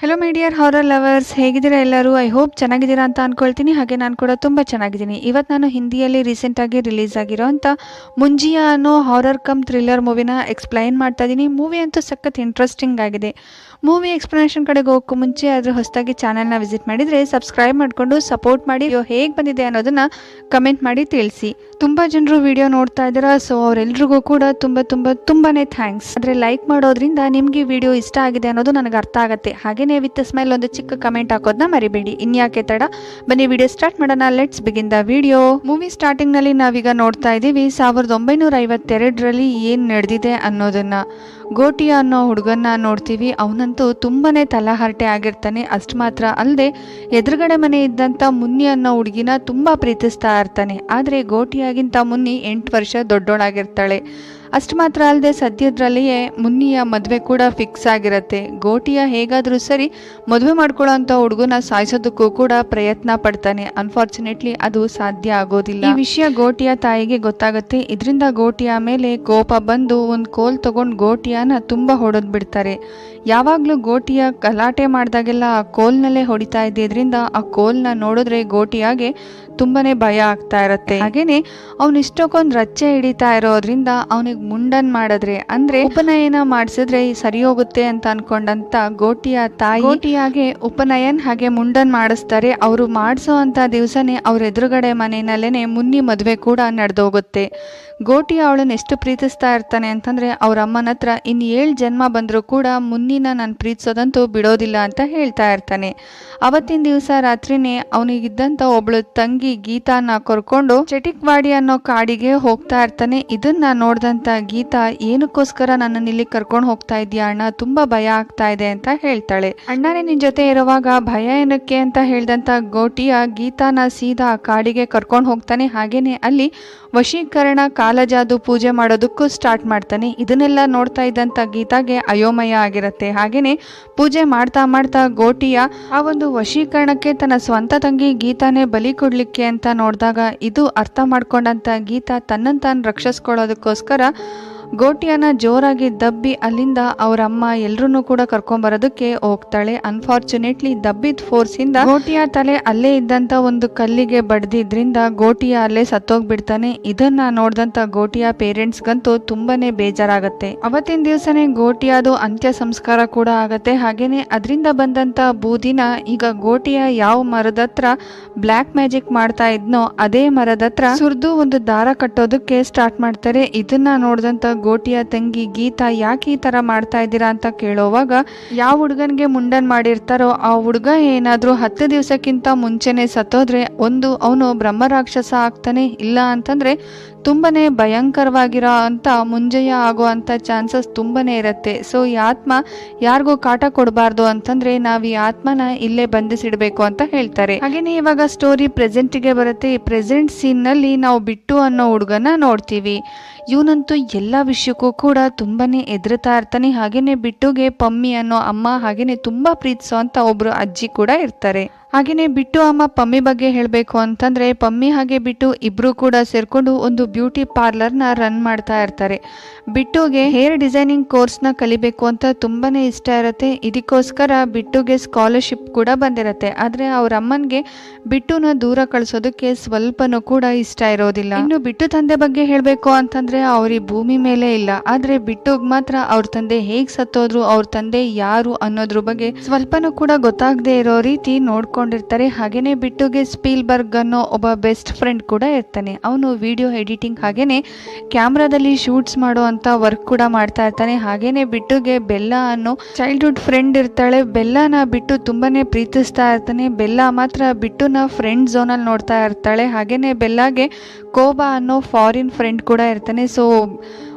Hello my dear horror lovers ಹೇಗಿದ್ದೀರಾ ಎಲ್ಲರೂ? I hope ಚೆನ್ನಾಗಿದ್ದೀರಾ ಅಂತ ಅಂದ್ಕೊಳ್ತೀನಿ ಹಾಗೆ ನಾನು ಕೂಡ ತುಂಬ ಚೆನ್ನಾಗಿದ್ದೀನಿ. ಇವತ್ತು ನಾನು ಹಿಂದಿಯಲ್ಲಿ ರೀಸೆಂಟಾಗಿ ರಿಲೀಸ್ ಆಗಿರೋಂಥ ಮುಂಜಿಯಾ ಅನ್ನೋ ಹಾರರ್ ಕಮ್ ಥ್ರಿಲ್ಲರ್ ಮೂವಿನ ಎಕ್ಸ್ಪ್ಲೈನ್ ಮಾಡ್ತಾ ಇದ್ದೀನಿ ಮೂವಿ ಅಂತೂ ಸಖತ್ ಇಂಟ್ರೆಸ್ಟಿಂಗ್ ಆಗಿದೆ. ಮೂವಿ ಎಕ್ಸ್ಪ್ಲನೇಷನ್ ಕಡೆಗೆ ಹೋಗೋಕ್ಕೂ ಮುಂಚೆ ಆದರೆ ಹೊಸದಾಗಿ ಚಾನಲ್ನ ವಿಸಿಟ್ ಮಾಡಿದರೆ ಸಬ್ಸ್ಕ್ರೈಬ್ ಮಾಡಿಕೊಂಡು ಸಪೋರ್ಟ್ ಮಾಡಿ ಹೇಗೆ ಬಂದಿದೆ ಅನ್ನೋದನ್ನು ಕಮೆಂಟ್ ಮಾಡಿ ತಿಳಿಸಿ. ತುಂಬ ಜನರು ವಿಡಿಯೋ ನೋಡ್ತಾ ಇದ್ದೀರಾ ಸೊ ಅವರೆಲ್ರಿಗೂ ಕೂಡ ತುಂಬ ತುಂಬ ತುಂಬಾ ಥ್ಯಾಂಕ್ಸ್ ಆದರೆ ಲೈಕ್ ಮಾಡೋದ್ರಿಂದ ನಿಮಗೆ ವಿಡಿಯೋ ಇಷ್ಟ ಆಗಿದೆ ಅನ್ನೋದು ನನಗೆ ಅರ್ಥ ಆಗುತ್ತೆ. ಹಾಗೇನೇ ವಿತ್ ಸ್ಮೈಲ್ ಒಂದು ಚಿಕ್ಕ ಕಮೆಂಟ್ ಹಾಕೋದನ್ನ ಮರಿಬೇಡಿ. ಇನ್ಯಾಕೆ ತಡ? ಬನ್ನಿ ವಿಡಿಯೋ ಸ್ಟಾರ್ಟ್ ಮಾಡೋಣ. Let's begin the video movie ಸ್ಟಾರ್ಟಿಂಗ್ನಲ್ಲಿ ನಾವೀಗ ನೋಡ್ತಾ ಇದ್ದೀವಿ. ಸಾವಿರದ ಒಂಬೈನೂರ ಐವತ್ತೆರಡರಲ್ಲಿ ಏನು ನಡೆದಿದೆ ಅನ್ನೋದನ್ನ. ಗೋಟಿಯ ಅನ್ನೋ ಹುಡುಗನ್ನ ನೋಡ್ತೀವಿ. ಅವನಂತೂ ತುಂಬಾನೇ ತಲಹರಟೆ ಆಗಿರ್ತಾನೆ. ಅಷ್ಟು ಮಾತ್ರ ಅಲ್ಲದೆ ಎದುರುಗಡೆ ಮನೆ ಇದ್ದಂಥ ಮುನ್ನಿ ಅನ್ನೋ ಹುಡುಗಿನ ತುಂಬ ಪ್ರೀತಿಸ್ತಾ ಇರ್ತಾನೆ. ಆದರೆ ಗೋಟಿಯಾಗಿಂತ ಮುನ್ನಿ ಎಂಟು ವರ್ಷ ದೊಡ್ಡೋಳಾಗಿರ್ತಾಳೆ. ಅಷ್ಟು ಮಾತ್ರ ಅಲ್ಲದೆ ಸದ್ಯದ್ರಲ್ಲಿಯೇ ಮುನ್ನಿಯ ಮದುವೆ ಕೂಡ ಫಿಕ್ಸ್ ಆಗಿರತ್ತೆ. ಗೋಟಿಯ ಹೇಗಾದರೂ ಸರಿ ಮದುವೆ ಮಾಡ್ಕೊಳ್ಳೋ ಅಂಥ ಹುಡುಗನ ಸಾಯಿಸೋದಕ್ಕೂ ಕೂಡ ಪ್ರಯತ್ನ ಪಡ್ತಾನೆ. ಅನ್ಫಾರ್ಚುನೇಟ್ಲಿ ಅದು ಸಾಧ್ಯ ಆಗೋದಿಲ್ಲ. ಈ ವಿಷಯ ಗೋಟಿಯ ತಾಯಿಗೆ ಗೊತ್ತಾಗುತ್ತೆ. ಇದರಿಂದ ಗೋಟಿಯ ಮೇಲೆ ಕೋಪ ಬಂದು ಒಂದು ಕೋಲ್ ತಗೊಂಡು ಗೋಟಿಯನ್ನು ತುಂಬ ಹೊಡೆದು ಬಿಡ್ತಾರೆ. ಯಾವಾಗಲೂ ಗೋಟಿಯ ಗಲಾಟೆ ಮಾಡಿದಾಗೆಲ್ಲ ಆ ಕೋಲ್ನಲ್ಲೇ ಹೊಡಿತಾ ಇದ್ದಿದ್ರಿಂದ ಆ ಕೋಲ್ನ ನೋಡಿದ್ರೆ ಗೋಟಿಯಾಗೆ ತುಂಬಾನೇ ಭಯ ಆಗ್ತಾ ಇರತ್ತೆ. ಹಾಗೇನೆ ಅವ್ನು ಇಷ್ಟಕ್ಕೊಂದು ರಚ್ಚೆ ಹಿಡಿತಾ ಇರೋದ್ರಿಂದ ಅವನಿಗೆ ಮುಂಡನ್ ಮಾಡಿದ್ರೆ, ಅಂದ್ರೆ ಉಪನಯನ ಮಾಡಿಸಿದ್ರೆ ಸರಿ ಹೋಗುತ್ತೆ ಅಂತ ಅನ್ಕೊಂಡಂತ ಗೋಟಿಯ ತಾಯಿ ಗೋಟಿಯಾಗೆ ಉಪನಯನ್ ಹಾಗೆ ಮುಂಡನ್ ಮಾಡಿಸ್ತಾರೆ. ಅವರು ಮಾಡಿಸೋ ಅಂತ ದಿವಸನೇ ಅವ್ರ ಎದುರುಗಡೆ ಮನೆಯಲ್ಲೇನೆ ಮುನ್ನಿ ಮದುವೆ ಕೂಡ ನಡೆದೋಗುತ್ತೆ. ಗೋಟಿ ಅವಳನ್ನ ಎಷ್ಟು ಪ್ರೀತಿಸ್ತಾ ಇರ್ತಾನೆ ಅಂತಂದ್ರೆ, ಅವ್ರ ಅಮ್ಮನ ಹತ್ರ ಇನ್ ಏಳು ಜನ್ಮ ಬಂದರೂ ಕೂಡ ಮುನ್ನಿನ ನಾನು ಪ್ರೀತಿಸೋದಂತೂ ಬಿಡೋದಿಲ್ಲ ಅಂತ ಹೇಳ್ತಾ ಇರ್ತಾನೆ. ಅವತ್ತಿನ ದಿವಸ ರಾತ್ರಿನೇ ಅವನಿಗಿದ್ದಂತ ಒಬ್ಳು ತಂಗಿ ಗೀತಾನ ಕೊರ್ಕೊಂಡು ಚಟಿಕ್ವಾಡಿ ಅನ್ನೋ ಕಾಡಿಗೆ ಹೋಗ್ತಾ ಇರ್ತಾನೆ. ಇದನ್ನ ನೋಡ್ದಂತ ಗೀತಾ, ಏನಕ್ಕೋಸ್ಕರ ನನ್ನನ್ನು ಇಲ್ಲಿ ಕರ್ಕೊಂಡು ಹೋಗ್ತಾ ಇದೀಯ ಅಣ್ಣ? ತುಂಬಾ ಭಯ ಆಗ್ತಾ ಇದೆ ಅಂತ ಹೇಳ್ತಾಳೆ. ಅಣ್ಣನೇ ನಿನ್ ಜೊತೆ ಇರುವಾಗ ಭಯ ಏನಕ್ಕೆ ಅಂತ ಹೇಳಿದಂಥ ಗೋಟಿಯ ಗೀತಾನ ಸೀದಾ ಕಾಡಿಗೆ ಕರ್ಕೊಂಡು ಹೋಗ್ತಾನೆ. ಹಾಗೇನೆ ಅಲ್ಲಿ ವಶೀಕರಣ, ಕಾಲಜಾದು ಪೂಜೆ ಮಾಡೋದಕ್ಕೂ ಸ್ಟಾರ್ಟ್ ಮಾಡ್ತಾನೆ. ಇದನ್ನೆಲ್ಲ ನೋಡ್ತಾ ಇದ್ದಂಥ ಗೀತಾಗೆ ಅಯೋಮಯ ಆಗಿರುತ್ತೆ. ಹಾಗೆಯೇ ಪೂಜೆ ಮಾಡ್ತಾ ಮಾಡ್ತಾ ಗೋಟಿಯ ಆ ಒಂದು ವಶೀಕರಣಕ್ಕೆ ತನ್ನ ಸ್ವಂತ ತಂಗಿ ಗೀತಾನೇ ಬಲಿ ಕೊಡಲಿಕ್ಕೆ ಅಂತ ನೋಡಿದಾಗ ಇದು ಅರ್ಥ ಮಾಡ್ಕೊಂಡಂಥ ಗೀತಾ ತನ್ನನ್ನು ತಾನು ರಕ್ಷಿಸ್ಕೊಳ್ಳೋದಕ್ಕೋಸ್ಕರ ಗೋಟಿಯನ್ನ ಜೋರಾಗಿ ದಬ್ಬಿ ಅಲ್ಲಿಂದ ಅವರ ಅಮ್ಮ ಎಲ್ರೂ ಕೂಡ ಕರ್ಕೊಂಬರೋದಕ್ಕೆ ಹೋಗ್ತಾಳೆ. ಅನ್ಫಾರ್ಚುನೇಟ್ಲಿ ದಬ್ಬಿದ ಫೋರ್ಸ್ ಇಂದ ಗೋಟಿಯ ತಲೆ ಅಲ್ಲೇ ಇದ್ದಂತ ಒಂದು ಕಲ್ಲಿಗೆ ಬಡ್ದಿದ್ರಿಂದ ಗೋಟಿಯ ಅಲ್ಲೇ ಸತ್ತೋಗ್ಬಿಡ್ತಾನೆ. ಇದನ್ನ ನೋಡಿದಂತ ಗೋಟಿಯ ಪೇರೆಂಟ್ಸ್ ಗಂತೂ ತುಂಬಾನೇ ಬೇಜಾರಾಗತ್ತೆ. ಅವತ್ತಿನ ದಿವಸನೇ ಗೋಟಿಯಾದು ಅಂತ್ಯ ಸಂಸ್ಕಾರ ಕೂಡ ಆಗತ್ತೆ. ಹಾಗೇನೆ ಅದರಿಂದ ಬಂದಂತ ಬೂದಿನ ಈಗ ಗೋಟಿಯ ಯಾವ ಮರದ ಹತ್ರ ಬ್ಲ್ಯಾಕ್ ಮ್ಯಾಜಿಕ್ ಮಾಡ್ತಾ ಇದ್ನೋ, ಅದೇ ಮರದ ಹತ್ರ ಸುರಿದು ಒಂದು ದಾರ ಕಟ್ಟೋದಕ್ಕೆ ಸ್ಟಾರ್ಟ್ ಮಾಡ್ತಾರೆ. ಇದನ್ನ ನೋಡ್ದಂತ ಗೋಟಿಯ ತಂಗಿ ಗೀತಾ, ಯಾಕೆ ಈ ತರ ಮಾಡ್ತಾ ಇದ್ದೀರಾ ಅಂತ ಕೇಳೋವಾಗ, ಯಾವ ಹುಡುಗನ್ಗೆ ಮುಂಡನ್ ಮಾಡಿರ್ತಾರೋ ಆ ಹುಡುಗ ಏನಾದ್ರೂ ಹತ್ತು ದಿವಸಕ್ಕಿಂತ ಮುಂಚೆನೆ ಸತ್ತೋದ್ರೆ ಒಂದು, ಅವನು ಬ್ರಹ್ಮರಾಕ್ಷಸ ಆಗ್ತಾನೆ, ಇಲ್ಲ ಅಂತಂದ್ರೆ ತುಂಬಾನೇ ಭಯಂಕರವಾಗಿರೋ ಅಂತ ಮುಂಜಯ ಆಗೋ ಅಂತ ಚಾನ್ಸಸ್ ತುಂಬನೇ ಇರುತ್ತೆ. ಸೊ ಈ ಆತ್ಮ ಯಾರಿಗೂ ಕಾಟ ಕೊಡಬಾರ್ದು ಅಂತಂದ್ರೆ ನಾವು ಈ ಆತ್ಮನ ಇಲ್ಲೇ ಬಂಧಿಸಿಡಬೇಕು ಅಂತ ಹೇಳ್ತಾರೆ. ಹಾಗೆಯೇ ಇವಾಗ ಸ್ಟೋರಿ ಪ್ರೆಸೆಂಟಿಗೆ ಬರುತ್ತೆ. ಈ ಪ್ರೆಸೆಂಟ್ ಸೀನ್ನಲ್ಲಿ ನಾವು ಬಿಟ್ಟು ಅನ್ನೋ ಹುಡುಗನ ನೋಡ್ತೀವಿ. ಇವನಂತೂ ಎಲ್ಲ ವಿಷಯಕ್ಕೂ ಕೂಡ ತುಂಬಾ ಎದುರುತ್ತಾ ಇರ್ತಾನೆ. ಹಾಗೆಯೇ ಬಿಟ್ಟುಗೆ ಪಮ್ಮಿ ಅನ್ನೋ ಅಮ್ಮ ಹಾಗೆಯೇ ತುಂಬ ಪ್ರೀತಿಸೋ ಅಂತ ಒಬ್ಬರು ಅಜ್ಜಿ ಕೂಡ ಇರ್ತಾರೆ. ಹಾಗೇನೆ ಬಿಟ್ಟು ಅಮ್ಮ ಪಮ್ಮಿ ಬಗ್ಗೆ ಹೇಳಬೇಕು ಅಂತಂದ್ರೆ ಪಮ್ಮಿ ಹಾಗೆ ಬಿಟ್ಟು ಇಬ್ಬರೂ ಕೂಡ ಸೇರಿಕೊಂಡು ಒಂದು ಬ್ಯೂಟಿ ಪಾರ್ಲರ್ನ ರನ್ ಮಾಡ್ತಾ ಇರ್ತಾರೆ. ಬಿಟ್ಟುಗೆ ಹೇರ್ ಡಿಸೈನಿಂಗ್ ಕೋರ್ಸ್ನ ಕಲಿಬೇಕು ಅಂತ ತುಂಬಾನೇ ಇಷ್ಟ ಇರುತ್ತೆ. ಇದಕ್ಕೋಸ್ಕರ ಬಿಟ್ಟುಗೆ ಸ್ಕಾಲರ್ಶಿಪ್ ಕೂಡ ಬಂದಿರುತ್ತೆ. ಆದ್ರೆ ಅವ್ರ ಅಮ್ಮನಿಗೆ ಬಿಟ್ಟುನ ದೂರ ಕಳಿಸೋದಕ್ಕೆ ಸ್ವಲ್ಪನೂ ಕೂಡ ಇಷ್ಟ ಇರೋದಿಲ್ಲ. ಇನ್ನು ಬಿಟ್ಟು ತಂದೆ ಬಗ್ಗೆ ಹೇಳಬೇಕು ಅಂತಂದ್ರೆ ಅವ್ರಿಗೆ ಭೂಮಿ ಮೇಲೆ ಇಲ್ಲ. ಆದ್ರೆ ಬಿಟ್ಟುಗೆ ಮಾತ್ರ ಅವ್ರ ತಂದೆ ಹೇಗೆ ಸತ್ತೋದ್ರು, ಅವ್ರ ತಂದೆ ಯಾರು ಅನ್ನೋದ್ರ ಬಗ್ಗೆ ಸ್ವಲ್ಪನೂ ಕೂಡ ಗೊತ್ತಾಗದೇ ಇರೋ ರೀತಿ ನೋಡ್ಕೊಂಡಿರ್ತಾರೆ. ಹಾಗೇನೆ ಬಿಟ್ಟುಗೆ ಸ್ಪೀಲ್ಬರ್ಗ್ ಅನ್ನೋ ಒಬ್ಬ ಬೆಸ್ಟ್ ಫ್ರೆಂಡ್ ಕೂಡ ಇರ್ತಾನೆ. ಅವನು ವಿಡಿಯೋ ಎಡಿಟಿಂಗ್ ಹಾಗೆಯೇ ಕ್ಯಾಮ್ರಾದಲ್ಲಿ ಶೂಟ್ಸ್ ಮಾಡೋ ವರ್ಕ್ ಕೂಡ ಮಾಡ್ತಾ ಇರ್ತಾನೆ. ಹಾಗೇನೆ ಬಿಟ್ಟುಗೆ ಬೆಲ್ಲ ಅನ್ನೋ ಚೈಲ್ಡ್ಹುಡ್ ಫ್ರೆಂಡ್ ಇರ್ತಾಳೆ. ಬೆಲ್ಲನ ಬಿಟ್ಟು ತುಂಬಾನೇ ಪ್ರೀತಿಸ್ತಾ ಇರ್ತಾನೆ. ಬೆಲ್ಲ ಮಾತ್ರ ಬಿಟ್ಟುನ ಫ್ರೆಂಡ್ ಝೋನಲ್ಲಿ ನೋಡ್ತಾ ಇರ್ತಾಳೆ. ಹಾಗೆಯೇ ಬೆಲ್ಲಗೆ ಕೋಬಾ ಅನ್ನೋ ಫಾರಿನ್ ಫ್ರೆಂಡ್ ಕೂಡ ಇರ್ತಾನೆ. ಸೊ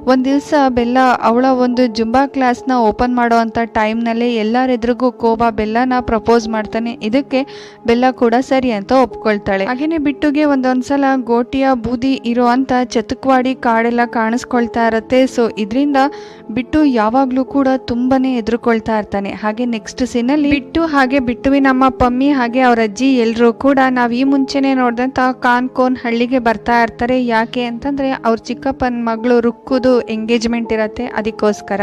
ಒಂದು ದಿವಸ ಬೆಲ್ಲ, ಅವಳ ಒಂದು ಜುಂಬಾ ಕ್ಲಾಸ್ನ ಓಪನ್ ಮಾಡೋ ಅಂಥ ಎಲ್ಲರೆದುರಿಗೂ ಕೋಬಾ ಬೆಲ್ಲನ ಪ್ರಪೋಸ್ ಮಾಡ್ತಾನೆ. ಇದಕ್ಕೆ ಬೆಲ್ಲ ಕೂಡ ಸರಿ ಅಂತ ಒಪ್ಕೊಳ್ತಾಳೆ. ಹಾಗೆಯೇ ಬಿಟ್ಟುಗೆ ಒಂದೊಂದ್ಸಲ ಗೋಟಿಯ ಬೂದಿ ಇರೋ ಅಂತ ಚತುಕ್ವಾಡಿ ಕಾಡೆಲ್ಲ ಕಾಣಿಸ್ಕೊಳ್ತಾ ಇರತ್ತೆ. ಸೊ ಇದರಿಂದ ಬಿಟ್ಟು ಯಾವಾಗಲೂ ಕೂಡ ತುಂಬಾನೇ ಎದುರುಕೊಳ್ತಾ ಇರ್ತಾನೆ. ಹಾಗೆ ನೆಕ್ಸ್ಟ್ ಸೀನಲ್ಲಿ ಬಿಟ್ಟು ಹಾಗೆ ಬಿಟ್ಟುವಿನ ನಮ್ಮ ಪಮ್ಮಿ ಹಾಗೆ ಅವರ ಅಜ್ಜಿ ಎಲ್ಲರೂ ಕೂಡ ನಾವು ಈ ಮುಂಚೆನೇ ನೋಡಿದಂಥ ಕಾನ್ಕೋನ್ ಹಳ್ಳಿಗೆ ಬರ್ತಾ ಇರ್ತಾರೆ. ಯಾಕೆ ಅಂತಂದ್ರೆ ಅವ್ರ ಚಿಕ್ಕಪ್ಪನ ಮಗಳು ರುಕ್ಕುದು ಎಂಗೇಜ್ಮೆಂಟ್ ಇರತ್ತೆ, ಅದಕ್ಕೋಸ್ಕರ.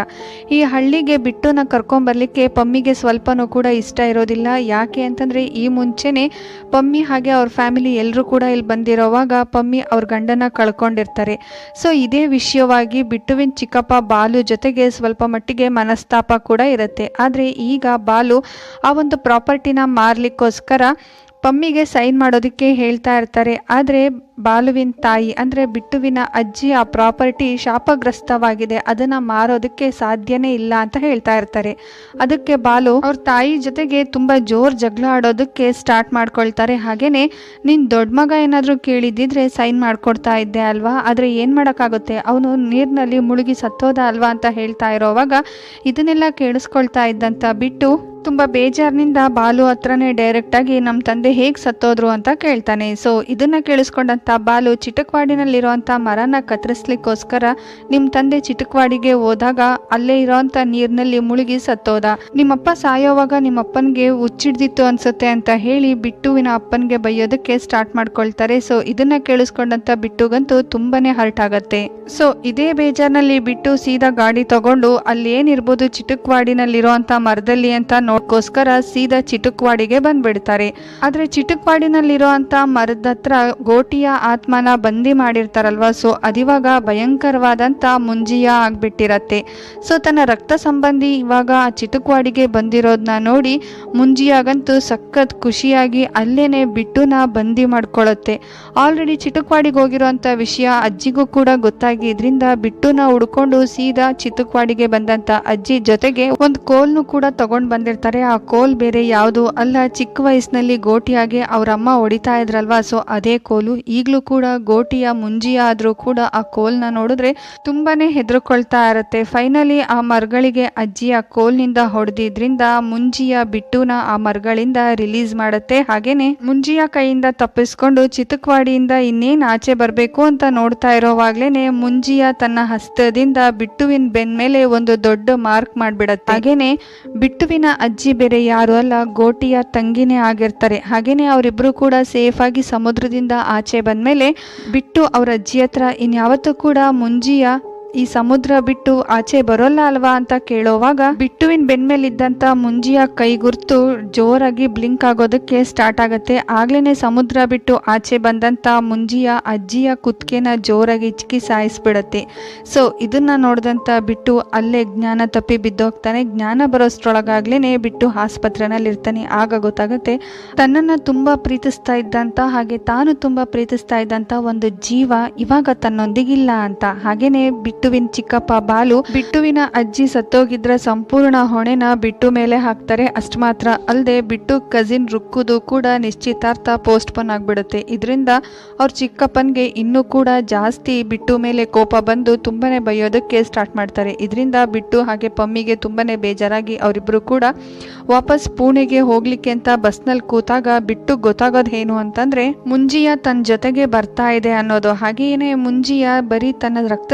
ಈ ಹಳ್ಳಿಗೆ ಬಿಟ್ಟು ಬಿಟ್ಟುನ ಕರ್ಕೊಂಬರ್ಲಿಕ್ಕೆ ಪಮ್ಮಿಗೆ ಸ್ವಲ್ಪನೂ ಕೂಡ ಇಷ್ಟ ಇರೋದಿಲ್ಲ. ಯಾಕೆ ಅಂತಂದರೆ ಈ ಮುಂಚೆನೆ ಪಮ್ಮಿ ಹಾಗೆ ಅವ್ರ ಫ್ಯಾಮಿಲಿ ಎಲ್ಲರೂ ಕೂಡ ಇಲ್ಲಿ ಬಂದಿರೋವಾಗ ಪಮ್ಮಿ ಅವ್ರ ಗಂಡನ ಕಳ್ಕೊಂಡಿರ್ತಾರೆ. ಸೊ ಇದೇ ವಿಷಯವಾಗಿ ಬಿಟ್ಟುವಿನ ಚಿಕ್ಕಪ್ಪ ಬಾಲು ಜೊತೆಗೆ ಸ್ವಲ್ಪ ಮಟ್ಟಿಗೆ ಮನಸ್ತಾಪ ಕೂಡ ಇರುತ್ತೆ. ಆದರೆ ಈಗ ಬಾಲು ಆ ಒಂದು ಪ್ರಾಪರ್ಟಿನ ಮಾರಲಿಕ್ಕೋಸ್ಕರ ಪಮ್ಮಿಗೆ ಸೈನ್ ಮಾಡೋದಕ್ಕೆ ಹೇಳ್ತಾ ಇರ್ತಾರೆ. ಆದರೆ ಬಾಲುವಿನ ತಾಯಿ, ಅಂದರೆ ಬಿಟ್ಟುವಿನ ಅಜ್ಜಿ ಆ ಪ್ರಾಪರ್ಟಿ ಶಾಪಗ್ರಸ್ತವಾಗಿದೆ. ಅದನ್ನು ಮಾರೋದಕ್ಕೆ ಸಾಧ್ಯನೇ ಇಲ್ಲ ಅಂತ ಹೇಳ್ತಾ ಇರ್ತಾರೆ. ಅದಕ್ಕೆ ಬಾಲು ಅವ್ರ ತಾಯಿ ಜೊತೆಗೆ ತುಂಬ ಜೋರು ಜಗಳ ಆಡೋದಕ್ಕೆ ಸ್ಟಾರ್ಟ್ ಮಾಡ್ಕೊಳ್ತಾರೆ. ಹಾಗೆಯೇ ನಿನ್ನ ದೊಡ್ಡ ಮಗ ಏನಾದರೂ ಕೇಳಿದ್ದಿದ್ರೆ ಸೈನ್ ಮಾಡ್ಕೊಡ್ತಾ ಇದ್ದೆ ಅಲ್ವಾ? ಆದರೆ ಏನು ಮಾಡೋಕ್ಕಾಗುತ್ತೆ? ಅವನು ನೀರಿನಲ್ಲಿ ಮುಳುಗಿ ಸತ್ತೋದ ಅಲ್ವಾ ಅಂತ ಹೇಳ್ತಾ ಇರೋವಾಗ ಇದನ್ನೆಲ್ಲ ಕೇಳಿಸ್ಕೊಳ್ತಾ ಇದ್ದಂತ ಬಿಟ್ಟು ತುಂಬ ಬೇಜಾರಿನಿಂದ ಬಾಲು ಹತ್ರನೇ ಡೈರೆಕ್ಟಾಗಿ ನಮ್ಮ ತಂದೆ ಹೇಗೆ ಸತ್ತೋದ್ರು ಅಂತ ಕೇಳ್ತಾನೆ. ಸೊ ಇದನ್ನ ಕೇಳಿಸ್ಕೊಂಡಂಥ ಬಾಲು ಚಿಟಕ್ವಾಡಿನಲ್ಲಿರುವಂಥ ಮರನ ಕತ್ತರಿಸ್ಲಿಕ್ಕೋಸ್ಕರ ನಿಮ್ಮ ತಂದೆ ಚಿಟಕ್ವಾಡಿಗೆ ಹೋದಾಗ ಅಲ್ಲೇ ಇರೋವಂಥ ನೀರಿನಲ್ಲಿ ಮುಳುಗಿ ಸತ್ತೋದ. ನಿಮ್ಮಪ್ಪ ಸಾಯೋವಾಗ ನಿಮ್ಮಪ್ಪನಿಗೆ ಹುಚ್ಚಿಡ್ದಿತ್ತು ಅನ್ಸುತ್ತೆ ಅಂತ ಹೇಳಿ ಬಿಟ್ಟುವಿನ ಅಪ್ಪನಿಗೆ ಬೈಯೋದಕ್ಕೆ ಸ್ಟಾರ್ಟ್ ಮಾಡ್ಕೊಳ್ತಾರೆ. ಸೊ ಇದನ್ನ ಕೇಳಿಸ್ಕೊಂಡಂಥ ಬಿಟ್ಟುಗಂತೂ ತುಂಬಾನೇ ಹರ್ಟ್ ಆಗತ್ತೆ. ಸೊ ಇದೇ ಬೇಜಾರ್ನಲ್ಲಿ ಬಿಟ್ಟು ಸೀದಾ ಗಾಡಿ ತಗೊಂಡು ಅಲ್ಲಿ ಏನಿರ್ಬೋದು ಚಿಟಕ್ವಾಡಿನಲ್ಲಿರುವಂಥ ಮರದಲ್ಲಿ ಅಂತ ನೋಡ್ಕೋಸ್ಕರ ಸೀದಾ ಚಿಟುಕ್ವಾಡಿಗೆ ಬಂದ್ಬಿಡ್ತಾರೆ. ಆದ್ರೆ ಚಿಟಕ್ವಾಡಿನಲ್ಲಿರುವಂಥ ಮರದ ಹತ್ರ ಗೋಟಿಯ ಆತ್ಮನ ಬಂದಿ ಮಾಡಿರ್ತಾರಲ್ವಾ, ಸೊ ಅದಿವಾಗ ಭಯಂಕರವಾದಂಥ ಮುಂಜಿಯ ಆಗ್ಬಿಟ್ಟಿರತ್ತೆ. ಸೊ ತನ್ನ ರಕ್ತ ಸಂಬಂಧಿ ಇವಾಗ ಆ ಚಿಟುಕ್ವಾಡಿಗೆ ಬಂದಿರೋದನ್ನ ನೋಡಿ ಮುಂಜಿಯಾಗಂತೂ ಸಖತ್ ಖುಷಿಯಾಗಿ ಅಲ್ಲೇನೆ ಬಿಟ್ಟುನ ಬಂದಿ ಮಾಡ್ಕೊಳತ್ತೆ. ಆಲ್ರೆಡಿ ಚಿಟುಕ್ವಾಡಿಗೆ ಹೋಗಿರೋಂಥ ವಿಷಯ ಅಜ್ಜಿಗೂ ಕೂಡ ಗೊತ್ತಾಗಿ ಇದರಿಂದ ಬಿಟ್ಟುನ ಹುಡ್ಕೊಂಡು ಸೀದಾ ಚಿಟುಕ್ವಾಡಿಗೆ ಬಂದಂತ ಅಜ್ಜಿ ಜೊತೆಗೆ ಒಂದು ಕೋಲ್ನು ಕೂಡ ತಗೊಂಡ್ ಬಂದಿರ್ತಾರೆ. ಆ ಕೋಲ್ ಬೇರೆ ಯಾವುದು ಅಲ್ಲ, ಚಿಕ್ಕ ವಯಸ್ಸಿನಲ್ಲಿ ಗೋಟಿಯಾಗಿ ಅವರಮ್ಮ ಹೊಡಿತಾ ಇದ್ರಲ್ವಾ? ಸೊ, ಅದೇ ಕೋಲು. ಈಗಲೂ ಕೂಡ ಗೋಟಿಯ ಮುಂಜಿಯ ಆದರೂ ಕೂಡ ಆ ಕೋಲ್ನ ನೋಡಿದ್ರೆ ತುಂಬಾನೇ ಹೆದರ್ಕೊಳ್ತಾ ಇರುತ್ತೆ. ಫೈನಲಿ ಆ ಮರಗಳಿಗೆ ಅಜ್ಜಿಯ ಕೋಲ್ನಿಂದ ಹೊಡೆದಿದ್ರಿಂದ ಮುಂಜಿಯ ಬಿಟ್ಟುನ ಆ ಮರಗಳಿಂದ ರಿಲೀಸ್ ಮಾಡುತ್ತೆ. ಹಾಗೇನೆ ಮುಂಜಿಯ ಕೈಯಿಂದ ತಪ್ಪಿಸ್ಕೊಂಡು ಚಿತುಕ್ವಾಡಿಯಿಂದ ಇನ್ನೇನು ಆಚೆ ಬರಬೇಕು ಅಂತ ನೋಡ್ತಾ ಇರೋವಾಗ್ಲೇನೆ ಮುಂಜಿಯ ತನ್ನ ಹಸ್ತದಿಂದ ಬಿಟ್ಟುವಿನ ಬೆನ್ ಮೇಲೆ ಒಂದು ದೊಡ್ಡ ಮಾರ್ಕ್ ಮಾಡಿಬಿಡತ್ತೆ. ಹಾಗೇನೆ ಬಿಟ್ಟುವಿನ ಅಜ್ಜಿ ಬೇರೆ ಯಾರು ಅಲ್ಲ, ಗೋಟಿಯ ತಂಗಿನೇ ಆಗಿರ್ತಾರೆ. ಹಾಗೆಯೇ ಅವರಿಬ್ಬರು ಕೂಡ ಸೇಫಾಗಿ ಸಮುದ್ರದಿಂದ ಆಚೆ ಬಂದಮೇಲೆ ಬಿಟ್ಟು ಅವರ ಅಜ್ಜಿ ಹತ್ರ ಇನ್ಯಾವತ್ತೂ ಕೂಡ ಮುಂಜಿಯ ಈ ಸಮುದ್ರ ಬಿಟ್ಟು ಆಚೆ ಬರೋಲ್ಲ ಅಲ್ವಾ ಅಂತ ಕೇಳೋವಾಗ ಬಿಟ್ಟುವಿನ ಬೆನ್ಮೇಲಿದ್ದಂತ ಮುಂಜಿಯ ಕೈ ಗುರ್ತು ಜೋರಾಗಿ ಬ್ಲಿಂಕ್ ಆಗೋದಕ್ಕೆ ಸ್ಟಾರ್ಟ್ ಆಗತ್ತೆ. ಆಗ್ಲೇನೆ ಸಮುದ್ರ ಬಿಟ್ಟು ಆಚೆ ಬಂದಂತ ಮುಂಜಿಯ ಅಜ್ಜಿಯ ಕುತ್ಕೆನ ಜೋರಾಗಿ ಇಚ್ಕಿ ಸಾಯಿಸ್ಬಿಡತ್ತೆ. ಸೊ, ಇದನ್ನ ನೋಡಿದಂತ ಬಿಟ್ಟು ಅಲ್ಲೇ ಜ್ಞಾನ ತಪ್ಪಿ ಬಿದ್ದೋಗ್ತಾನೆ. ಜ್ಞಾನ ಬರೋಷ್ಟ್ರೊಳಗಾಗ್ಲೇನೆ ಬಿಟ್ಟು ಆಸ್ಪತ್ರೆನಲ್ಲಿ ಇರ್ತಾನೆ ಆಗ ಗೊತ್ತಾಗತ್ತೆ ತನ್ನನ್ನ ತುಂಬಾ ಪ್ರೀತಿಸ್ತಾ ಇದ್ದಂತ ಹಾಗೆ ತಾನು ತುಂಬಾ ಪ್ರೀತಿಸ್ತಾ ಇದ್ದಂತ ಒಂದು ಜೀವ ಇವಾಗ ತನ್ನೊಂದಿಗಿಲ್ಲ ಅಂತ. ಹಾಗೇನೆ ಬಿಟ್ಟುವಿನ ಚಿಕ್ಕಪ್ಪ ಬಾಲು ಬಿಟ್ಟುವಿನ ಅಜ್ಜಿ ಸತ್ತೋಗಿದ್ರ ಸಂಪೂರ್ಣ ಹೊಣೆನ ಬಿಟ್ಟು ಮೇಲೆ ಹಾಕ್ತಾರೆ. ಅಷ್ಟು ಮಾತ್ರ ಅಲ್ಲದೆ ಬಿಟ್ಟು ಕಸಿನ್ ರುಕ್ಕುದು ಕೂಡ ನಿಶ್ಚಿತಾರ್ಥ ಪೋಸ್ಟ್ಪೋನ್ ಆಗ್ಬಿಡುತ್ತೆ. ಇದರಿಂದ ಅವ್ರ ಚಿಕ್ಕಪ್ಪನ್ಗೆ ಇನ್ನೂ ಕೂಡ ಜಾಸ್ತಿ ಬಿಟ್ಟು ಮೇಲೆ ಕೋಪ ಬಂದು ತುಂಬಾನೇ ಬೈಯೋದಕ್ಕೆ ಸ್ಟಾರ್ಟ್ ಮಾಡ್ತಾರೆ. ಇದರಿಂದ ಬಿಟ್ಟು ಹಾಗೆ ಪಮ್ಮಿಗೆ ತುಂಬಾನೇ ಬೇಜಾರಾಗಿ ಅವರಿಬ್ರು ಕೂಡ ವಾಪಸ್ ಪುಣೆಗೆ ಹೋಗ್ಲಿಕ್ಕೆ ಅಂತ ಬಸ್ನಲ್ಲಿ ಕೂತಾಗ ಬಿಟ್ಟು ಗೊತ್ತಾಗೋದು ಏನು ಅಂತಂದ್ರೆ ಮುಂಜಿಯ ತನ್ನ ಜೊತೆಗೆ ಬರ್ತಾ ಇದೆ ಅನ್ನೋದು. ಹಾಗೆಯೇ ಮುಂಜಿಯ ಬರೀ ತನ್ನ ರಕ್ತ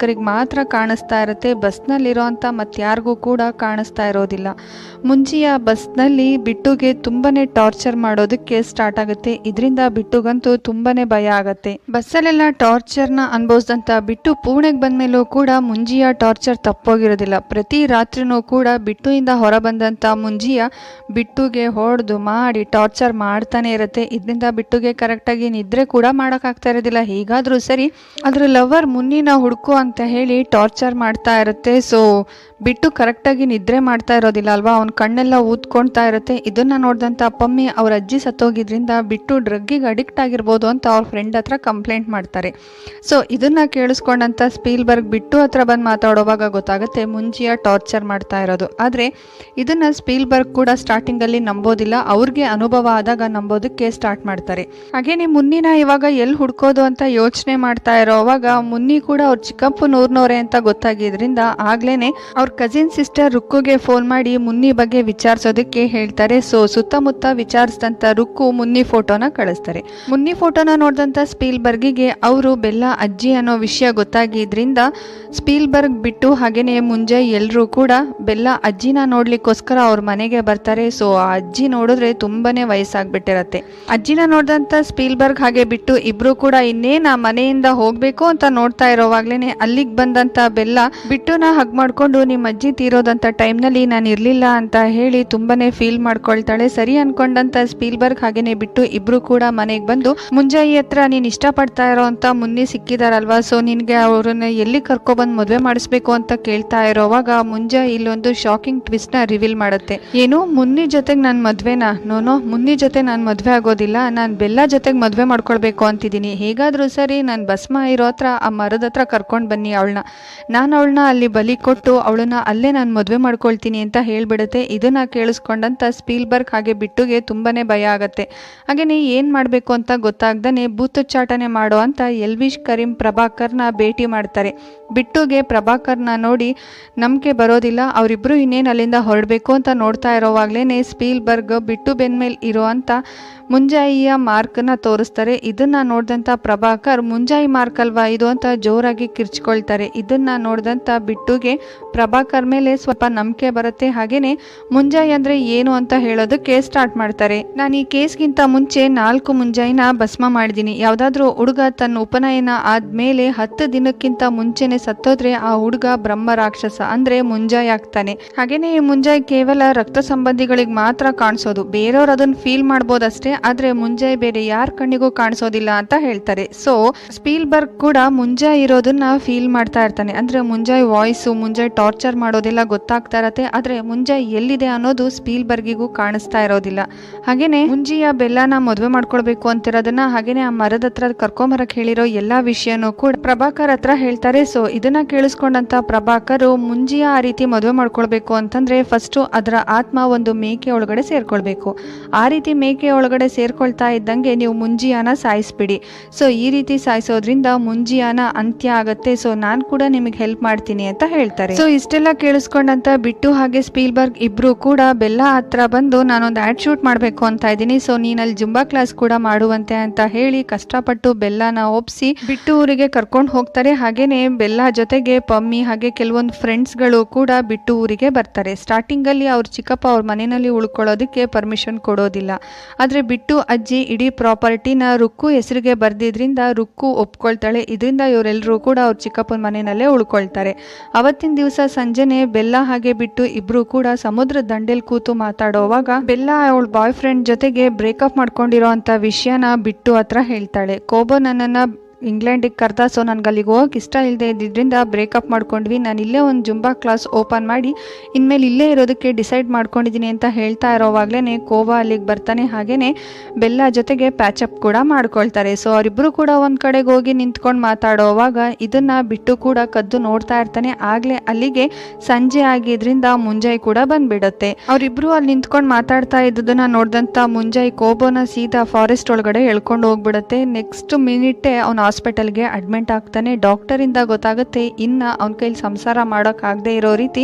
ಸಂಬಂಧಿಕರಿಗೆ ಮಾತ್ರ ಕಾಣಿಸ್ತಾ ಇರುತ್ತೆ. ಬಸ್ನಲ್ಲಿರೋಂಥ ಮತ್ತಾರಿಗೂ ಕೂಡ ಕಾಣಿಸ್ತಾ ಇರೋದಿಲ್ಲ. ಮುಂಜಿಯ ಬಸ್ನಲ್ಲಿ ಬಿಟ್ಟುಗೆ ತುಂಬಾನೇ ಟಾರ್ಚರ್ ಮಾಡೋದಕ್ಕೆ ಸ್ಟಾರ್ಟ್ ಆಗುತ್ತೆ. ಇದರಿಂದ ಬಿಟ್ಟುಗಂತೂ ತುಂಬಾನೇ ಭಯ ಆಗುತ್ತೆ. ಬಸ್ಸಲ್ಲೆಲ್ಲ ಟಾರ್ಚರ್ನ ಅನುಭವಿಸಿದಂತ ಬಿಟ್ಟು ಪುಣೆಗೆ ಬಂದ್ಮೇಲೂ ಕೂಡ ಮುಂಜಿಯ ಟಾರ್ಚರ್ ತಪ್ಪೋಗಿರೋದಿಲ್ಲ. ಪ್ರತಿ ರಾತ್ರಿನೂ ಕೂಡ ಬಿಟ್ಟುಯಿಂದ ಹೊರ ಬಂದಂತ ಮುಂಜಿಯ ಬಿಟ್ಟುಗೆ ಹೊಡೆದು ಮಾಡಿ ಟಾರ್ಚರ್ ಮಾಡ್ತಾನೆ ಇರುತ್ತೆ. ಇದರಿಂದ ಬಿಟ್ಟುಗೆ ಕರೆಕ್ಟಾಗಿ ನಿದ್ರೆ ಕೂಡ ಮಾಡೋಕ್ಕಾಗ್ತಾ ಇರೋದಿಲ್ಲ. ಹೀಗಾದರೂ ಸರಿ ಅದರ ಲವರ್ ಮುನ್ನಿನ ಹುಡುಕು ಅಂತ ಹೇಳಿ ಟಾರ್ಚರ್ ಮಾಡ್ತಾ ಇರುತ್ತೆ. ಸೊ ಬಿಟ್ಟು ಕರೆಕ್ಟಾಗಿ ನಿದ್ರೆ ಮಾಡ್ತಾ ಇರೋದಿಲ್ಲ ಅಲ್ವಾ? ಅವ್ನ ಕಣ್ಣೆಲ್ಲ ಊದ್ಕೊಳ್ತಾ ಇರುತ್ತೆ. ಇದನ್ನ ನೋಡಿದಂಥ ಅಪ್ಪಮ್ಮಿ ಅವ್ರ ಅಜ್ಜಿ ಸತ್ತೋಗಿದ್ರಿಂದ ಬಿಟ್ಟು ಡ್ರಗ್ಗಿಗೆ ಅಡಿಕ್ಟ್ ಆಗಿರ್ಬೋದು ಅಂತ ಅವ್ರ ಫ್ರೆಂಡ್ ಹತ್ರ ಕಂಪ್ಲೇಂಟ್ ಮಾಡ್ತಾರೆ. ಸೊ ಇದನ್ನ ಕೇಳಿಸ್ಕೊಂಡಂಥ ಸ್ಪೀಲ್ಬರ್ಗ್ ಬಿಟ್ಟು ಹತ್ರ ಬಂದು ಮಾತಾಡೋವಾಗ ಗೊತ್ತಾಗುತ್ತೆ ಮುಂಚಿಯ ಟಾರ್ಚರ್ ಮಾಡ್ತಾ ಇರೋದು. ಆದರೆ, ಇದನ್ನ ಸ್ಪೀಲ್ಬರ್ಗ್ ಕೂಡ ಸ್ಟಾರ್ಟಿಂಗಲ್ಲಿ ನಂಬೋದಿಲ್ಲ. ಅವ್ರಿಗೆ ಅನುಭವ ಆದಾಗ ನಂಬೋದಕ್ಕೆ ಸ್ಟಾರ್ಟ್ ಮಾಡ್ತಾರೆ. ಹಾಗೇನೆ ಮುನ್ನಿನ ಇವಾಗ ಎಲ್ಲಿ ಹುಡ್ಕೋದು ಅಂತ ಯೋಚನೆ ಮಾಡ್ತಾ ಇರೋವಾಗ ಮುನ್ನಿ ಕೂಡ ಅವ್ರ ಚಿಕ್ಕಪ್ಪನೂರ್ನವ್ರೆ ಅಂತ ಗೊತ್ತಾಗಿದ್ರಿಂದ ಆಗ್ಲೇ ಅವ್ರ ಅವ್ರ ಕಸಿನ್ ಸಿಸ್ಟರ್ ರುಕ್ಕುಗೆ ಫೋನ್ ಮಾಡಿ ಮುನ್ನಿ ಬಗ್ಗೆ ವಿಚಾರಿಸೋದಕ್ಕೆ ಹೇಳ್ತಾರೆ. ಸೊ ಸುತ್ತಮುತ್ತ ವಿಚಾರಿಸಿದಂತ ರುಕ್ಕು ಮುನ್ನಿ ಫೋಟೋನ ಕಳಿಸ್ತಾರೆ. ಮುನ್ನಿ ಫೋಟೋನ ನೋಡಿದಂತ ಸ್ಪೀಲ್ಬರ್ಗಿಗೆ ಅವರು ಬೆಲ್ಲ, ಅಜ್ಜಿ ಅನ್ನೋ ವಿಷಯ ಗೊತ್ತಾಗಿದ್ರಿಂದ ಸ್ಪೀಲ್ಬರ್ಗ್ ಬಿಟ್ಟು ಹಾಗೇನೆ ಮುಂಜೆ ಎಲ್ಲರೂ ಕೂಡ ಬೆಲ್ಲ, ಅಜ್ಜಿನ ನೋಡ್ಲಿಕ್ಕೋಸ್ಕರ ಅವ್ರ ಮನೆಗೆ ಬರ್ತಾರೆ. ಸೊ ಆ ಅಜ್ಜಿ ನೋಡಿದ್ರೆ ತುಂಬಾನೇ ವಯಸ್ಸಾಗ್ಬಿಟ್ಟಿರತ್ತೆ. ಅಜ್ಜಿನ ನೋಡಿದಂತ ಸ್ಪೀಲ್ಬರ್ಗ್ ಹಾಗೆ ಬಿಟ್ಟು ಇಬ್ರು ಕೂಡ ಇನ್ನೇನ ಮನೆಯಿಂದ ಹೋಗ್ಬೇಕು ಅಂತ ನೋಡ್ತಾ ಇರೋವಾಗ್ಲೇನೆ ಅಲ್ಲಿಗೆ ಬಂದಂತ ಬೆಲ್ಲ ಬಿಟ್ಟುನ ಹಗ್ ಮಾಡ್ಕೊಂಡು ನಿಮ್ಮ ಅಜ್ಜಿ ತೀರೋದಂಥ ಟೈಮ್ನಲ್ಲಿ ನಾನು ಇರ್ಲಿಲ್ಲ ಅಂತ ಹೇಳಿ ತುಂಬಾನೇ ಫೀಲ್ ಮಾಡ್ಕೊಳ್ತಾಳೆ. ಸರಿ ಅನ್ಕೊಂಡಂತ ಸ್ಪೀಲ್ಬರ್ಗ್ ಹಾಗೇನೆ ಬಿಟ್ಟು ಇಬ್ರು ಕೂಡ ಮನೆಗೆ ಬಂದು, ಮುಂಜಾಯಿ ಹತ್ರ ನೀನ್ ಇಷ್ಟಪಡ್ತಾ ಇರೋ ಅಂತ ಮುನ್ನಿ ಸಿಕ್ಕಿದಾರಲ್ವಾ? ಸೊ ನಿನಗೆ ಅವ್ರನ್ನ ಎಲ್ಲಿ ಕರ್ಕೊಬಂದ್ ಮದ್ವೆ ಮಾಡಿಸ್ಬೇಕು ಅಂತ ಕೇಳ್ತಾ ಇರೋವಾಗ ಮುಂಜಾ ಇಲ್ಲೊಂದು ಶಾಕಿಂಗ್ ಟ್ವಿಸ್ಟ್ನ ರಿವೀಲ್ ಮಾಡುತ್ತೆ. ಏನು? ಮುನ್ನಿ ಜೊತೆಗೆ ನಾನು ಮದ್ವೆನಾ? ನೋನೋ ಮುನ್ನಿ ಜೊತೆ ನಾನು ಮದ್ವೆ ಆಗೋದಿಲ್ಲ. ನಾನು ಬೆಲ್ಲ ಜೊತೆಗೆ ಮದ್ವೆ ಮಾಡ್ಕೊಳ್ಬೇಕು ಅಂತಿದ್ದೀನಿ. ಹೇಗಾದರೂ ಸರಿ ನಾನು ಭಸ್ಮ ಇರೋ ಹತ್ರ, ಆ ಮರದ ಹತ್ರ ಕರ್ಕೊಂಡು ಬನ್ನಿ ಅವಳನ್ನ ನಾನು ಅವಳನ್ನ ಅಲ್ಲಿ ಬಲಿ ಕೊಟ್ಟು ಅವಳನ್ನ ಅಲ್ಲೇ ನಾನು ಮದುವೆ ಮಾಡ್ಕೊಳ್ತೀನಿ ಅಂತ ಹೇಳಿಬಿಡುತ್ತೆ. ಇದನ್ನ ಕೇಳಿಸ್ಕೊಂಡಂತ ಸ್ಪೀಲ್ಬರ್ಗ್ ಹಾಗೆ ಬಿಟ್ಟುಗೆ ತುಂಬಾ ಭಯ ಆಗುತ್ತೆ. ಹಾಗೆಯೇ ಏನು ಮಾಡಬೇಕು ಅಂತ ಗೊತ್ತಾಗ್ದೇ ಬೂತುಚ್ಚಾಟನೆ ಮಾಡೋ ಅಂತ ಎಲ್ವಿಶ್, ಕರೀಂ, ಪ್ರಭಾಕರ್ನ ಭೇಟಿ ಮಾಡ್ತಾರೆ. ಬಿಟ್ಟುಗೆ ಪ್ರಭಾಕರ್ನ ನೋಡಿ ನಂಬಿಕೆ ಬರೋದಿಲ್ಲ. ಅವರಿಬ್ಬರು ಇನ್ನೇನು ಅಲ್ಲಿಂದ ಹೊರಡಬೇಕು ಅಂತ ನೋಡ್ತಾ ಇರೋವಾಗ್ಲೇ ಸ್ಪೀಲ್ಬರ್ಗ್ ಬಿಟ್ಟು ಬೆನ್ಮೇಲೆ ಇರೋ ಅಂತ ಮುಂಜಾಯಿಯ ಮಾರ್ಕ್ನ ತೋರಿಸ್ತಾರೆ. ಇದನ್ನ ನೋಡಿದಂಥ ಪ್ರಭಾಕರ್, ಮುಂಜಾಯಿ ಮಾರ್ಕ್ ಅಲ್ವಾ ಇದು? ಅಂತ ಜೋರಾಗಿ ಕಿರ್ಚ್ಕೊಳ್ತಾರೆ. ಇದನ್ನ ನೋಡಿದಂಥ ಬಿಟ್ಟುಗೆ ಪ್ರಭಾಕರ್ ಮೇಲೆ ಸ್ವಲ್ಪ ನಂಬಿಕೆ ಬರುತ್ತೆ. ಹಾಗೇನೆ ಮುಂಜಾಯಿ ಅಂದ್ರೆ ಏನು ಅಂತ ಹೇಳೋದಕ್ಕೆ ಸ್ಟಾರ್ಟ್ ಮಾಡ್ತಾರೆ. ನಾನು ಈ ಕೇಸ್ಗಿಂತ ಮುಂಚೆ ನಾಲ್ಕು ಮುಂಜಾಯಿನ ಭಸ್ಮ ಮಾಡಿದ್ದೀನಿ. ಯಾವ್ದಾದ್ರು ಹುಡುಗ ತನ್ನ ಉಪನಯನ ಆದ್ಮೇಲೆ ಹತ್ತು ದಿನಕ್ಕಿಂತ ಮುಂಚೆನೆ ಸತ್ತೋದ್ರೆ ಆ ಹುಡುಗ ಬ್ರಹ್ಮ ರಾಕ್ಷಸ ಅಂದ್ರೆ ಮುಂಜಾಯಿ ಆಗ್ತಾನೆ. ಹಾಗೇನೆ ಈ ಮುಂಜಾಯಿ ಕೇವಲ ರಕ್ತ ಸಂಬಂಧಿಗಳಿಗೆ ಮಾತ್ರ ಕಾಣಿಸೋದು. ಬೇರೆಯವ್ರು ಅದನ್ನ ಫೀಲ್ ಮಾಡ್ಬೋದಷ್ಟೇ, ಆದ್ರೆ ಮುಂಜಾಯಿ ಬೇರೆ ಯಾರ ಕಣ್ಣಿಗೂ ಕಾಣಿಸೋದಿಲ್ಲ ಅಂತ ಹೇಳ್ತಾರೆ. ಸೊ ಸ್ಪೀಲ್ಬರ್ಗ್ ಕೂಡ ಮುಂಜಾಯಿ ಇರೋದನ್ನ ಫೀಲ್ ಮಾಡ್ತಾ ಇರ್ತಾನೆ. ಅಂದ್ರೆ ಮುಂಜಾಯಿ ವಾಯ್ಸು ಮುಂಜಾಯಿ ಟಾರ್ಚರ್ ಮಾಡೋದೆಲ್ಲ, ಗೊತ್ತಾಗ್ತಾ ಇರತ್ತೆ. ಆದ್ರೆ ಮುಂಜೆ ಎಲ್ಲಿದೆ ಅನ್ನೋದು ಸ್ಪೀಲ್ಬರ್ಗಿಗೂ ಕಾಣಿಸ್ತಾ ಇರೋದಿಲ್ಲ. ಹಾಗೇನೆ ಮುಂಜಿಯ ಬೆಲ್ಲನ ಮದುವೆ ಮಾಡ್ಕೊಳ್ಬೇಕು ಅಂತಿರೋದನ್ನ ಹಾಗೇನೆ ಆ ಮರದ ಹತ್ರ ಕರ್ಕೊಂಬರಕ್ ಹೇಳಿರೋ ಎಲ್ಲಾ ವಿಷಯನೂ ಕೂಡ ಪ್ರಭಾಕರ್ ಹತ್ರ ಹೇಳ್ತಾರೆ. ಸೊ ಇದನ್ನ ಕೇಳಿಸ್ಕೊಂಡಂತ ಪ್ರಭಾಕರು ಮುಂಜಿಯ ಆ ರೀತಿ ಮದುವೆ ಮಾಡ್ಕೊಳ್ಬೇಕು ಅಂತಂದ್ರೆ ಫಸ್ಟ್ ಅದರ ಆತ್ಮ ಒಂದು ಮೇಕೆ ಒಳಗಡೆ ಸೇರ್ಕೊಳ್ಬೇಕು. ಆ ರೀತಿ ಮೇಕೆ ಒಳಗಡೆ ಸೇರ್ಕೊಳ್ತಾ ಇದ್ದಂಗೆ ನೀವು ಮುಂಜಿಯಾನ ಸಾಯಿಸ್ಬಿಡಿ. ಸೊ ಈ ರೀತಿ ಸಾಯಿಸೋದ್ರಿಂದ ಮುಂಜಿಯಾನ ಅಂತ್ಯ ಆಗತ್ತೆ. ಸೊ ನಾನ್ ಕೂಡ ನಿಮಗೆ ಹೆಲ್ಪ್ ಮಾಡ್ತೀನಿ ಅಂತ ಹೇಳ್ತಾರೆ. ಸೊ ಇಷ್ಟೆಲ್ಲ ಕೇಳಿಸ್ಕೊಂಡಂತ ಬಿಟ್ಟು ಹಾಗೆ ಸ್ಪೀಲ್ಬರ್ಗ್ ಇಬ್ರು ಕೂಡ ಬೆಲ್ಲ ಹತ್ರ ಬಂದು ನಾನೊಂದು ಆ್ಯಡ್ ಶೂಟ್ ಮಾಡಬೇಕು ಅಂತ ಇದ್ದೀನಿ. ಸೊ, ನೀನಲ್ಲಿ ಜುಂಬಾ ಕ್ಲಾಸ್ ಕೂಡ ಮಾಡುವಂತೆ ಅಂತ ಹೇಳಿ ಕಷ್ಟಪಟ್ಟು ಬೆಲ್ಲನ ಒಪ್ಸಿ ಬಿಟ್ಟು ಊರಿಗೆ ಕರ್ಕೊಂಡು ಹೋಗ್ತಾರೆ. ಹಾಗೇನೆ ಬೆಲ್ಲ ಜೊತೆಗೆ ಪಮ್ಮಿ ಹಾಗೆ ಕೆಲವೊಂದು ಫ್ರೆಂಡ್ಸ್ಗಳು ಕೂಡ ಬಿಟ್ಟು ಊರಿಗೆ ಬರ್ತಾರೆ. ಸ್ಟಾರ್ಟಿಂಗ್ ಅಲ್ಲಿ ಅವ್ರ ಚಿಕ್ಕಪ್ಪ ಅವ್ರ ಮನೆಯಲ್ಲಿ ಉಳ್ಕೊಳ್ಳೋದಕ್ಕೆ ಪರ್ಮಿಷನ್ ಕೊಡೋದಿಲ್ಲ. ಆದ್ರೆ ಬಿಟ್ಟು ಅಜ್ಜಿ ಇಡೀ ಪ್ರಾಪರ್ಟಿನ ರುಕ್ಕು ಹೆಸರಿಗೆ ಬರ್ದಿದ್ರಿಂದ ರುಕ್ಕು ಒಪ್ಕೊಳ್ತಾಳೆ. ಇದರಿಂದ ಇವರೆಲ್ಲರೂ ಕೂಡ ಅವ್ರ ಚಿಕ್ಕಪ್ಪನ ಮನೆಯಲ್ಲೇ ಉಳ್ಕೊಳ್ತಾರೆ. ಅವತ್ತಿನ ದಿವಸ ಸಂಜೆನೆ ಬೆಲ್ಲ ಹಾಗೆ ಬಿಟ್ಟು ಇಬ್ರು ಕೂಡ ಸಮುದ್ರ ದಂಡೆಲ್ ಕೂತು ಮಾತಾಡೋವಾಗ, ಬೆಲ್ಲ ಅವಳ ಬಾಯ್ ಫ್ರೆಂಡ್ ಜೊತೆಗೆ ಬ್ರೇಕಪ್ ಮಾಡ್ಕೊಂಡಿರೋ ಅಂತ ವಿಷಯನ ಬಿಟ್ಟು ಹತ್ರ ಹೇಳ್ತಾಳೆ. ಕೋಬೋ ನನ್ನನ್ನ ಇಂಗ್ಲೆಂಡಿಗೆ ಕರ್ತಾ ಸೊ ನನಗೆ ಅಲ್ಲಿಗೆ ಹೋಗಕ್ಕೆ ಇಷ್ಟ ಇಲ್ಲದೆ ಇದ್ದಿದ್ದರಿಂದ ಬ್ರೇಕಪ್ ಮಾಡ್ಕೊಂಡ್ವಿ. ನಾನು ಇಲ್ಲೇ ಒಂದು ಜುಂಬಾ ಕ್ಲಾಸ್ ಓಪನ್ ಮಾಡಿ, ಇನ್ಮೇಲೆ ಇಲ್ಲೇ ಇರೋದಕ್ಕೆ ಡಿಸೈಡ್ ಮಾಡ್ಕೊಂಡಿದ್ದೀನಿ ಅಂತ ಹೇಳ್ತಾ ಇರೋವಾಗಲೇ ಕೋವಾ ಅಲ್ಲಿಗೆ ಬರ್ತಾನೆ ಹಾಗೇ ಬೆಲ್ಲ ಜೊತೆಗೆ ಪ್ಯಾಚಪ್ ಕೂಡ ಮಾಡ್ಕೊಳ್ತಾರೆ. ಸೊ ಅವರಿಬ್ಬರು ಕೂಡ ಒಂದು ಕಡೆಗೆ ಹೋಗಿ ನಿಂತ್ಕೊಂಡು ಮಾತಾಡೋವಾಗ ಇದನ್ನು ಬಿಟ್ಟು ಕೂಡ ಕದ್ದು ನೋಡ್ತಾ ಇರ್ತಾನೆ. ಆಗಲೇ ಅಲ್ಲಿಗೆ ಸಂಜೆ ಆಗಿದ್ರಿಂದ ಮುಂಜಾಯಿ ಕೂಡ ಬಂದುಬಿಡುತ್ತೆ. ಅವರಿಬ್ಬರು ಅಲ್ಲಿ ನಿಂತ್ಕೊಂಡು ಮಾತಾಡ್ತಾ ಇದ್ದದನ್ನ ನೋಡಿದಂಥ ಮುಂಜಾಯಿ ಕೋಬೋನ ಸೀದಾ ಫಾರೆಸ್ಟ್ ಒಳಗಡೆ ಎಳ್ಕೊಂಡು ಹೋಗ್ಬಿಡುತ್ತೆ. ನೆಕ್ಸ್ಟ್ ಮಿನಿಟೇ ಅವ್ನ ಹಾಸ್ಪಿಟಲ್ಗೆ ಅಡ್ಮಿಟ್ ಆಗ್ತಾನೆ. ಡಾಕ್ಟರಿಂದ ಗೊತ್ತಾಗುತ್ತೆ, ಇನ್ನ ಅವನ ಕೈಲಿ ಸಂಸಾರ ಮಾಡೋಕ್ಕಾಗದೇ ಇರೋ ರೀತಿ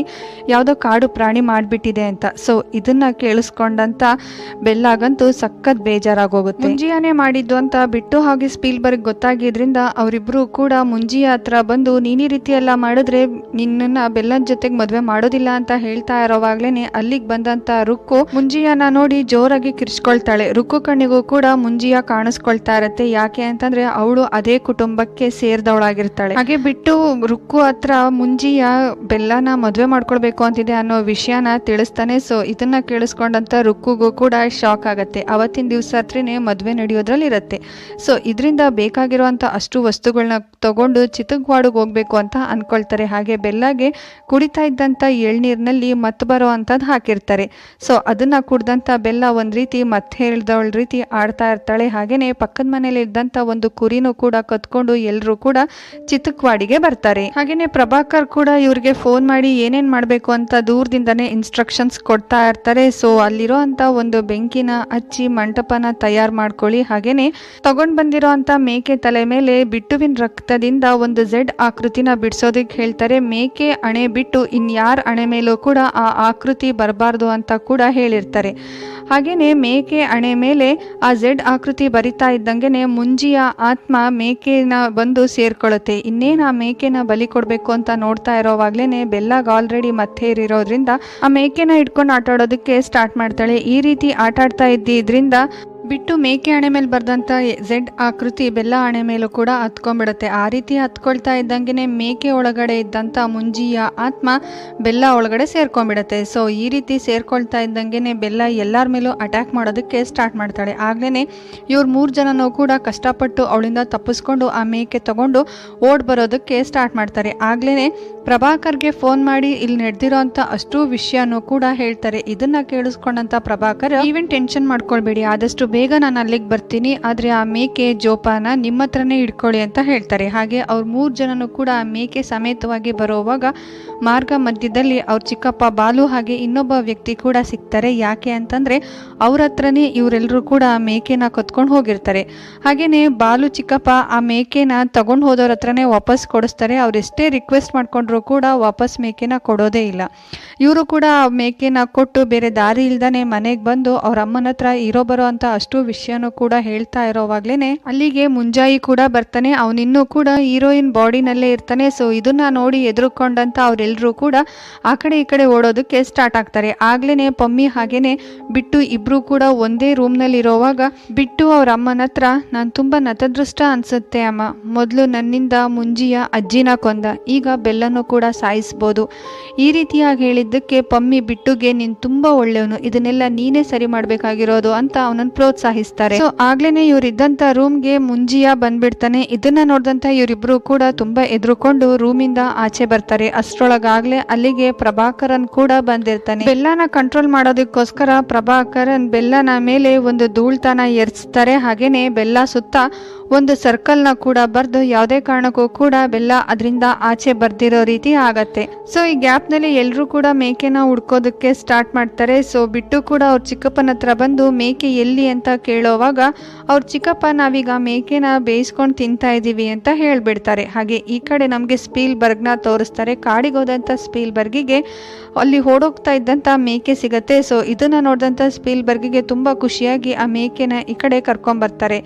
ಯಾವುದೋ ಕಾಡು ಪ್ರಾಣಿ ಮಾಡಿಬಿಟ್ಟಿದೆ ಅಂತ. ಸೊ ಇದನ್ನ ಕೇಳಿಸ್ಕೊಂಡಂತ ಬೆಲ್ಲಾಗಂತೂ ಸಖತ್ ಬೇಜಾರಾಗೋಗುತ್ತೆ. ಮುಂಜಿಯಾನೇ ಮಾಡಿದ್ದು ಅಂತ ಬಿಟ್ಟು ಹಾಗೆ ಸ್ಪೀಲ್ಬರ್ಗ್ ಗೊತ್ತಾಗಿದ್ರಿಂದ ಅವರಿಬ್ಬರು ಕೂಡ ಮುಂಜಿಯ ಹತ್ರ ಬಂದು, ನೀನು ಈ ರೀತಿ ಎಲ್ಲ ಮಾಡಿದ್ರೆ ನಿನ್ನನ್ನು ಬೆಲ್ಲನ ಜೊತೆಗೆ ಮದುವೆ ಮಾಡೋದಿಲ್ಲ ಅಂತ ಹೇಳ್ತಾ ಇರೋವಾಗ್ಲೇನೆ ಅಲ್ಲಿಗೆ ಬಂದಂತ ರುಕ್ಕು ಮುಂಜಿಯನ್ನ ನೋಡಿ ಜೋರಾಗಿ ಕಿರ್ಚ್ಕೊಳ್ತಾಳೆ. ರುಕ್ಕು ಕಣ್ಣಿಗೂ ಕೂಡ ಮುಂಜಿಯ ಕಾಣಿಸ್ಕೊಳ್ತಾ ಇರತ್ತೆ. ಯಾಕೆ ಅಂತಂದ್ರೆ ಅವಳು ಅದೇ ಕುಟುಂಬಕ್ಕೆ ಸೇರಿದವಳಾಗಿರ್ತಾಳೆ. ಹಾಗೆ ಬಿಟ್ಟು ರುಕ್ಕು ಹತ್ರ ಮುಂಜಿಯ ಬೆಲ್ಲನ ಮದ್ವೆ ಮಾಡ್ಕೊಳ್ಬೇಕು ಅಂತಿದೆ ಅನ್ನೋ ವಿಷಯನ ತಿಳಿಸ್ತಾನೆ. ಸೊ ಇದನ್ನ ಕೇಳಿಸ್ಕೊಂಡಂತ ರುಕ್ಕುಗೂ ಕೂಡ ಶಾಕ್ ಆಗತ್ತೆ. ಅವತ್ತಿನ ದಿವಸ ಹತ್ರನೇ ಮದ್ವೆ ನಡೆಯೋದ್ರಲ್ಲಿ ಇರತ್ತೆ ಸೊ ಇದರಿಂದ ಬೇಕಾಗಿರುವಂತ ಅಷ್ಟು ವಸ್ತುಗಳನ್ನ ತಗೊಂಡು ಚಿತ್ತಗವಾಡಿಗೆ ಹೋಗ್ಬೇಕು ಅಂತ ಅಂದ್ಕೊಳ್ತಾರೆ ಹಾಗೆ ಬೆಲ್ಲಗೆ ಕುಡಿತಾ ಇದ್ದಂತ ಎಳ್ನೀರಿನಲ್ಲಿ ಮತ್ ಬರೋ ಅಂತದ್ ಹಾಕಿರ್ತಾರೆ. ಸೊ ಅದನ್ನ ಕುಡ್ದಂತ ಬೆಲ್ಲ ಒಂದು ರೀತಿ ಮತ್ತೆ ಹೇಳ್ದವಳ ರೀತಿ ಆಡ್ತಾ ಇರ್ತಾಳೆ. ಹಾಗೆಯೇ ಪಕ್ಕದ ಮನೇಲಿ ಇದ್ದಂತ ಒಂದು ಕುರಿನೂ ಕೂಡ ಕತ್ಕೊಂಡು ಎಲ್ಲರೂ ಕೂಡ ಚಿತ್ತಕ್ವಾಡಿಗೆ ಬರ್ತಾರೆ. ಹಾಗೆಯೇ ಪ್ರಭಾಕರ್ ಕೂಡ ಇವ್ರಿಗೆ ಫೋನ್ ಮಾಡಿ ಏನೇನ್ ಮಾಡಬೇಕು ಅಂತ ದೂರದಿಂದನೇ ಇನ್ಸ್ಟ್ರಕ್ಷನ್ಸ್ ಕೊಡ್ತಾ ಇರ್ತಾರೆ. ಸೊ ಅಲ್ಲಿರೋ ಅಂತ ಒಂದು ಬೆಂಕಿನ ಹಚ್ಚಿ ಮಂಟಪನ ತಯಾರು ಮಾಡ್ಕೊಳ್ಳಿ. ಹಾಗೆಯೇ ತಗೊಂಡ್ ಬಂದಿರೋ ಅಂತ ಮೇಕೆ ತಲೆ ಮೇಲೆ ಬಿಟ್ಟುವಿನ ರಕ್ತ ರಕ್ತದಿಂದ ಒಂದು ಝೆಡ್ ಆಕೃತಿನ ಬಿಡಿಸೋದಕ್ಕೆ ಹೇಳ್ತಾರೆ, ಮೇಕೆ ಅಣೆ ಬಿಟ್ಟು ಇನ್ಯಾರ ಅಣೆ ಮೇಲೂ ಕೂಡ ಆ ಆಕೃತಿ ಬರಬಾರ್ದು ಅಂತ ಕೂಡ ಹೇಳಿರ್ತಾರೆ. ಹಾಗೆಯೇ ಮೇಕೆ ಅಣೆ ಮೇಲೆ ಆ ಝೆಡ್ ಆಕೃತಿ ಬರಿತಾ ಇದ್ದಂಗೆ ಮುಂಜಿಯ ಆತ್ಮ ಮೇಕೆನ ಬಂದು ಸೇರ್ಕೊಳ್ಳುತ್ತೆ. ಇನ್ನೇನು ಆ ಮೇಕೆನ ಬಲಿ ಕೊಡಬೇಕು ಅಂತ ನೋಡ್ತಾ ಇರೋವಾಗ್ಲೇ ಬೆಲ್ಲಾಗ ಆಲ್ರೆಡಿ ಮತ್ತೆ ಇರೋದ್ರಿಂದ ಆ ಮೇಕೆನ ಇಟ್ಕೊಂಡು ಆಟಾಡೋದಕ್ಕೆ ಸ್ಟಾರ್ಟ್ ಮಾಡ್ತಾಳೆ. ಈ ರೀತಿ ಆಟಾಡ್ತಾ ಇದ್ದಿದ್ರಿಂದ ಬಿಟ್ಟು ಮೇಕೆ ಹಣೆ ಮೇಲೆ ಬರೆದಂಥ ಝೆಡ್ ಆಕೃತಿ ಬೆಲ್ಲ ಹಣೆ ಮೇಲೂ ಕೂಡ ಹತ್ಕೊಂಡ್ಬಿಡುತ್ತೆ. ಆ ರೀತಿ ಹತ್ಕೊಳ್ತಾ ಇದ್ದಂಗೆ ಮೇಕೆ ಒಳಗಡೆ ಇದ್ದಂಥ ಮುಂಜಿಯ ಆತ್ಮ ಬೆಲ್ಲ ಒಳಗಡೆ ಸೇರ್ಕೊಂಡ್ಬಿಡುತ್ತೆ. ಸೊ ಈ ರೀತಿ ಸೇರ್ಕೊಳ್ತಾ ಇದ್ದಂಗೆ ಬೆಲ್ಲ ಎಲ್ಲರ ಮೇಲೂ ಅಟ್ಯಾಕ್ ಮಾಡೋದಕ್ಕೆ ಸ್ಟಾರ್ಟ್ ಮಾಡ್ತಾಳೆ. ಆಗ್ಲೇ ಇವ್ರು ಮೂರು ಜನನೂ ಕೂಡ ಕಷ್ಟಪಟ್ಟು ಅವಳಿಂದ ತಪ್ಪಿಸ್ಕೊಂಡು ಆ ಮೇಕೆ ತಗೊಂಡು ಓಡ್ ಬರೋದಕ್ಕೆ ಸ್ಟಾರ್ಟ್ ಮಾಡ್ತಾರೆ. ಆಗ್ಲೇ ಪ್ರಭಾಕರ್ಗೆ ಫೋನ್ ಮಾಡಿ ಇಲ್ಲಿ ನಡೆದಿರೋ ಅಂಥ ಅಷ್ಟು ವಿಷಯನೂ ಕೂಡ ಹೇಳ್ತಾರೆ. ಇದನ್ನ ಕೇಳಿಸ್ಕೊಂಡಂತ ಪ್ರಭಾಕರ್ ಈವನ್ ಟೆನ್ಷನ್ ಮಾಡ್ಕೊಳ್ಬೇಡಿ. ಆದಷ್ಟು ಬೇಗ ನಾನು ಅಲ್ಲಿಗೆ ಬರ್ತೀನಿ, ಆದರೆ ಆ ಮೇಕೆ ಜೋಪಾನ ನಿಮ್ಮ ಹತ್ರನೇ ಇಟ್ಕೊಳ್ಳಿ ಅಂತ ಹೇಳ್ತಾರೆ. ಹಾಗೆ ಅವ್ರ ಮೂರು ಜನನು ಕೂಡ ಆ ಮೇಕೆ ಸಮೇತವಾಗಿ ಬರೋವಾಗ ಮಾರ್ಗ ಮಧ್ಯದಲ್ಲಿ ಅವ್ರ ಚಿಕ್ಕಪ್ಪ ಬಾಲು ಹಾಗೆ ಇನ್ನೊಬ್ಬ ವ್ಯಕ್ತಿ ಕೂಡ ಸಿಗ್ತಾರೆ. ಯಾಕೆ ಅಂತಂದರೆ ಅವ್ರ ಹತ್ರನೇ ಇವರೆಲ್ಲರೂ ಕೂಡ ಆ ಮೇಕೆನ ಕೊತ್ಕೊಂಡು ಹೋಗಿರ್ತಾರೆ. ಹಾಗೆಯೇ ಬಾಲು ಚಿಕ್ಕಪ್ಪ ಆ ಮೇಕೆನ ತಗೊಂಡು ಹೋದವ್ರ ಹತ್ರನೇ ವಾಪಸ್ ಕೊಡಿಸ್ತಾರೆ. ಅವ್ರು ಎಷ್ಟೇ ರಿಕ್ವೆಸ್ಟ್ ಮಾಡಿಕೊಂಡ್ರು ಕೂಡ ವಾಪಸ್ ಮೇಕೆನ ಕೊಡೋದೇ ಇಲ್ಲ. ಇವರು ಕೂಡ ಆ ಮೇಕೆನ ಕೊಟ್ಟು ಬೇರೆ ದಾರಿ ಇಲ್ದಾನೆ ಮನೆಗೆ ಬಂದು ಅವ್ರ ಅಮ್ಮನ ಹತ್ರ ಇರೋ ಬರೋ ಅಂತ ಅಷ್ಟು ವಿಷಯನೂ ಕೂಡ ಹೇಳ್ತಾ ಇರೋವಾಗ್ಲೇನೆ ಅಲ್ಲಿಗೆ ಮುಂಜಾಯಿ ಕೂಡ ಬರ್ತಾನೆ. ಅವನಿನ್ನೂ ಕೂಡ ಹೀರೋಯಿನ್ ಬಾಡಿನಲ್ಲೇ ಇರ್ತಾನೆ. ಸೊ ಇದನ್ನ ನೋಡಿ ಎದುರುಕೊಂಡಂತ ಅವರೆಲ್ಲರೂ ಕೂಡ ಆ ಕಡೆ ಈ ಕಡೆ ಓಡೋದಕ್ಕೆ ಸ್ಟಾರ್ಟ್ ಆಗ್ತಾರೆ. ಆಗ್ಲೇನೆ ಪಮ್ಮಿ ಹಾಗೇನೆ ಬಿಟ್ಟು ಇಬ್ರು ಕೂಡ ಒಂದೇ ರೂಮ್ನಲ್ಲಿ ಇರೋವಾಗ ಬಿಟ್ಟು ಅವ್ರ ಅಮ್ಮನ ಹತ್ರ, ನಾನು ತುಂಬಾ ನತದೃಷ್ಟ ಅನ್ಸುತ್ತೆ ಅಮ್ಮ. ಮೊದಲು ನನ್ನಿಂದ ಮುಂಜಿಯ ಅಜ್ಜಿನ ಕೊಂದ. ಈಗ ಬೆಲ್ಲನೂ ಕೂಡ ಸಾಯಿಸ್ಬೋದು. ಈ ರೀತಿಯಾಗಿ ಹೇಳಿದ್ದಕ್ಕೆ ಪಮ್ಮಿ, ಬಿಟ್ಟುಗೆ, ನೀನ್ ತುಂಬಾ ಒಳ್ಳೆಯವನು. ಇದನ್ನೆಲ್ಲ ನೀನೇ ಸರಿ ಮಾಡಬೇಕಾಗಿರೋದು ಅಂತ ಅವನನ್ನ ಪ್ರೋತ್ಸಾಹಿಸ್ತಾರೆ. ಸೊ ಆಗ್ಲೇನೆ ಇವ್ರಿದ್ದಂತ ರೂಮ್ಗೆ ಮುಂಜಿಯ ಬಂದ್ಬಿಡ್ತಾನೆ. ಇದನ್ನ ನೋಡಿದಂತ ಇವರಿಬ್ರು ಕೂಡ ತುಂಬಾ ಎದುರುಕೊಂಡು ರೂಮಿಂದ ಆಚೆ ಬರ್ತಾರೆ. ಅಷ್ಟ್ರೊಳಗಾಗ್ಲೇ ಅಲ್ಲಿಗೆ ಪ್ರಭಾಕರನ್ ಕೂಡ ಬಂದಿರ್ತಾನೆ. ಬೆಲ್ಲನ ಕಂಟ್ರೋಲ್ ಮಾಡೋದಕ್ಕೋಸ್ಕರ ಪ್ರಭಾಕರನ್ ಬೆಲ್ಲನ ಮೇಲೆ ಒಂದು ಧೂಳ್ತನ ಎರ್ಚ್ತಾರೆ ಹಾಗೇನೆ ಬೆಲ್ಲ ಸುತ್ತ ಒಂದು ಸರ್ಕಲ್ನ ಕೂಡ ಬರೆದು ಯಾವುದೇ ಕಾರಣಕ್ಕೂ ಕೂಡ ಬೆಲ್ಲ ಅದರಿಂದ ಆಚೆ ಬರ್ದಿರೋ ರೀತಿ ಆಗತ್ತೆ. ಸೊ ಈ ಗ್ಯಾಪ್ನಲ್ಲಿ ಎಲ್ಲರೂ ಕೂಡ ಮೇಕೆನ ಹುಡ್ಕೋದಕ್ಕೆ ಸ್ಟಾರ್ಟ್ ಮಾಡ್ತಾರೆ. ಸೊ ಬಿಟ್ಟು ಕೂಡ ಅವ್ರ ಚಿಕ್ಕಪ್ಪನ ಹತ್ರ ಬಂದು ಮೇಕೆ ಎಲ್ಲಿ ಅಂತ ಕೇಳೋವಾಗ ಅವ್ರ ಚಿಕ್ಕಪ್ಪ ನಾವೀಗ ಮೇಕೆನ ಬೇಯಿಸ್ಕೊಂಡು ತಿಂತಾ ಇದ್ದೀವಿ ಅಂತ ಹೇಳ್ಬಿಡ್ತಾರೆ. ಹಾಗೆ ಈ ಕಡೆ ನಮಗೆ ಸ್ಪೀಲ್ ಬರ್ಗ್ನ ತೋರಿಸ್ತಾರೆ. ಕಾಡಿಗೆ ಹೋದಂಥ ಸ್ಪೀಲ್ ಬರ್ಗಿಗೆ ಅಲ್ಲಿ ಓಡೋಗ್ತಾ ಇದ್ದಂಥ ಮೇಕೆ ಸಿಗತ್ತೆ. ಸೊ ಇದನ್ನ ನೋಡಿದಂಥ ಸ್ಪೀಲ್ ಬರ್ಗಿಗೆ ತುಂಬಾ ಖುಷಿಯಾಗಿ ಆ ಮೇಕೆನ ಈ ಕಡೆ ಕರ್ಕೊಂಡ್ ಬರ್ತಾರೆ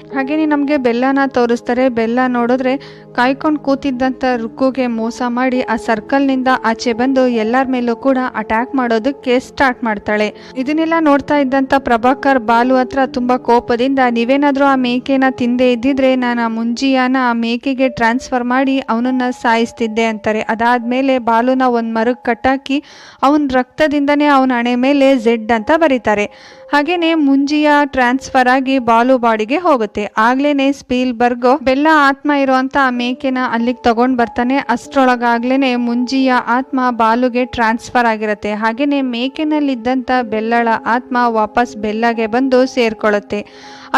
ನಮಗೆ ನಮಗೆ ಬೆಲ್ಲನ ತೋರಿಸ್ತಾರೆ, ಬೆಲ್ಲ ನೋಡಿದ್ರೆ ಕಾಯ್ಕೊಂಡು ಕೂತಿದ್ದಂಥ ರುಕ್ಕುಗೆ ಮೋಸ ಮಾಡಿ ಆ ಸರ್ಕಲ್ನಿಂದ ಆಚೆ ಬಂದು ಎಲ್ಲರ ಮೇಲೂ ಕೂಡ ಅಟ್ಯಾಕ್ ಮಾಡೋದಕ್ಕೆ ಸ್ಟಾರ್ಟ್ ಮಾಡ್ತಾಳೆ. ಇದನ್ನೆಲ್ಲ ನೋಡ್ತಾ ಇದ್ದಂಥ ಪ್ರಭಾಕರ್ ಬಾಲು ಹತ್ರ ತುಂಬಾ ಕೋಪದಿಂದ, ನೀವೇನಾದರೂ ಆ ಮೇಕೆನ ತಿಂದೇ ಇದ್ದಿದ್ರೆ ನಾನು ಆ ಮುಂಜಿಯಾನ ಆ ಮೇಕೆಗೆ ಟ್ರಾನ್ಸ್ಫರ್ ಮಾಡಿ ಅವನನ್ನ ಸಾಯಿಸ್ತಿದ್ದೆ, ಅಂತಾರೆ. ಅದಾದ್ಮೇಲೆ ಬಾಲುನ ಒಂದು ಮರಕ್ಕೆ ಕಟ್ಟಾಕಿ ಅವನ ರಕ್ತದಿಂದನೇ ಅವನ ಹಣೆ ಮೇಲೆ ಝೆಡ್ ಅಂತ ಬರೀತಾರೆ. ಹಾಗೇನೆ ಮುಂಜಿಯ ಟ್ರಾನ್ಸ್ಫರ್ ಆಗಿ ಬಾಲು ಬಾಡಿಗೆ ಹೋಗುತ್ತೆ. ಆಗ್ಲೇನೆ ಸ್ಪೀಲ್ ಬರ್ಗ್ ಬೆಲ್ಲ ಆತ್ಮ ಇರುವಂತ ಮೇಕೆನ ಅಲ್ಲಿಗೆ ತಗೊಂಡ್ ಬರ್ತಾನೆ. ಅಷ್ಟ್ರೊಳಗಾಗ್ಲೇನೆ ಮುಂಜಿಯ ಆತ್ಮ ಬಾಲುಗೆ ಟ್ರಾನ್ಸ್ಫರ್ ಆಗಿರುತ್ತೆ. ಹಾಗೇನೆ ಮೇಕೆನಲ್ಲಿದ್ದಂತ ಬೆಲ್ಲಳ ಆತ್ಮ ವಾಪಸ್ ಬೆಲ್ಲಗೆ ಬಂದು ಸೇರ್ಕೊಳ್ಳುತ್ತೆ.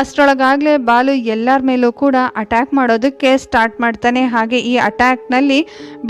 ಅಷ್ಟರೊಳಗಾಗಲೇ ಬಾಲು ಎಲ್ಲರ ಮೇಲೂ ಕೂಡ ಅಟ್ಯಾಕ್ ಮಾಡೋದಕ್ಕೆ ಸ್ಟಾರ್ಟ್ ಮಾಡ್ತಾನೆ. ಹಾಗೆ ಈ ಅಟ್ಯಾಕ್ನಲ್ಲಿ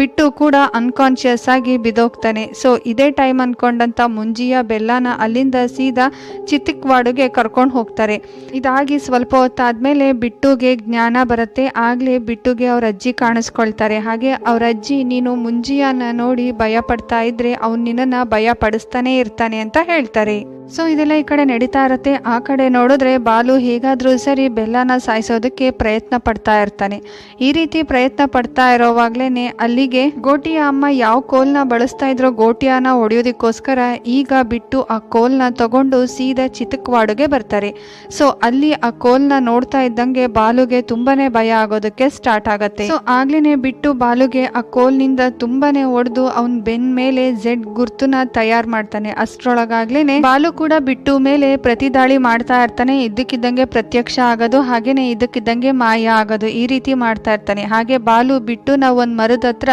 ಬಿಟ್ಟು ಕೂಡ ಅನ್ಕಾನ್ಶಿಯಸ್ ಆಗಿ ಬಿದೋಗ್ತಾನೆ ಸೊ ಇದೇ ಟೈಮ್ ಅನ್ಕೊಂಡಂತ ಮುಂಜಿಯ ಬೆಲ್ಲನ ಅಲ್ಲಿಂದ ಸೀದಾ ಚಿತ್ತಿಕ್ವಾಡುಗೆ ಕರ್ಕೊಂಡು ಹೋಗ್ತಾರೆ. ಇದಾಗಿ ಸ್ವಲ್ಪ ಹೊತ್ತಾದ್ಮೇಲೆ ಬಿಟ್ಟುಗೆ ಜ್ಞಾನ ಬರುತ್ತೆ. ಆಗ್ಲೇ ಬಿಟ್ಟುಗೆ ಅವ್ರ ಅಜ್ಜಿ ಕಾಣಿಸ್ಕೊಳ್ತಾರೆ. ಹಾಗೆ ಅವ್ರ ಅಜ್ಜಿ, ನೀನು ಮುಂಜಿಯನ್ನ ನೋಡಿ ಭಯ ಪಡ್ತಾ ಇದ್ರೆ ಅವ್ನು ನಿನ್ನನ್ನು ಭಯ ಪಡಿಸ್ತಾನೆ ಇರ್ತಾನೆ ಅಂತ ಹೇಳ್ತಾರೆ. ಸೊ ಇದೆಲ್ಲ ಈ ಕಡೆ ನಡೀತಾ ಇರುತ್ತೆ. ಆ ಕಡೆ ನೋಡಿದ್ರೆ ಬಾಲು ಹೇಗಾದರೂ ಸರಿ ಬೆಲ್ಲನ ಸಾಯಿಸೋದಕ್ಕೆ ಪ್ರಯತ್ನ ಪಡ್ತಾ ಇರ್ತಾನೆ. ಈ ರೀತಿ ಪ್ರಯತ್ನ ಪಡ್ತಾ ಇರೋವಾಗ್ಲೇನೆ ಅಲ್ಲಿಗೆ ಗೋಟಿಯ ಅಮ್ಮ ಯಾವ ಕೋಲ್ನ ಬಳಸ್ತಾ ಇದ್ರೋ ಗೋಟಿಯನ್ನ ಹೊಡೆಯೋದಕ್ಕೋಸ್ಕರ ಈಗ ಬಿಟ್ಟು ಆ ಕೋಲ್ನ ತಗೊಂಡು ಸೀದಾ ಚಿತಕ್ವಾಡುಗೆ ಬರ್ತಾರೆ. ಸೊ ಅಲ್ಲಿ ಆ ಕೋಲ್ನ ನೋಡ್ತಾ ಇದ್ದಂಗೆ ಬಾಲುಗೆ ತುಂಬಾನೇ ಭಯ ಆಗೋದಕ್ಕೆ ಸ್ಟಾರ್ಟ್ ಆಗತ್ತೆ. ಸೊ ಆಗ್ಲೇನೆ ಬಿಟ್ಟು ಬಾಲುಗೆ ಆ ಕೋಲ್ನಿಂದ ತುಂಬಾನೇ ಹೊಡೆದು ಅವನ್ ಬೆನ್ ಮೇಲೆ ಝೆಡ್ ಗುರ್ತುನ ತಯಾರು ಮಾಡ್ತಾನೆ. ಅಷ್ಟ್ರೊಳಗಾಗ್ಲೇನೆ ಬಾಲು ಕೂಡ ಬಿಟ್ಟು ಮೇಲೆ ಪ್ರತಿ ದಾಳಿ ಮಾಡ್ತಾ ಇರ್ತಾನೆ. ಇದ್ದಕ್ಕಿದ್ದಂಗೆ ಪ್ರತ್ಯಕ್ಷ ಆಗೋದು, ಹಾಗೇನೆ ಇದ್ದಕ್ಕಿದ್ದಂಗೆ ಮಾಯ ಆಗೋದು, ಈ ರೀತಿ ಮಾಡ್ತಾ ಇರ್ತಾನೆ. ಹಾಗೆ ಬಾಲು ಬಿಟ್ಟು ನಾವು ಒಂದು ಮರದ ಹತ್ರ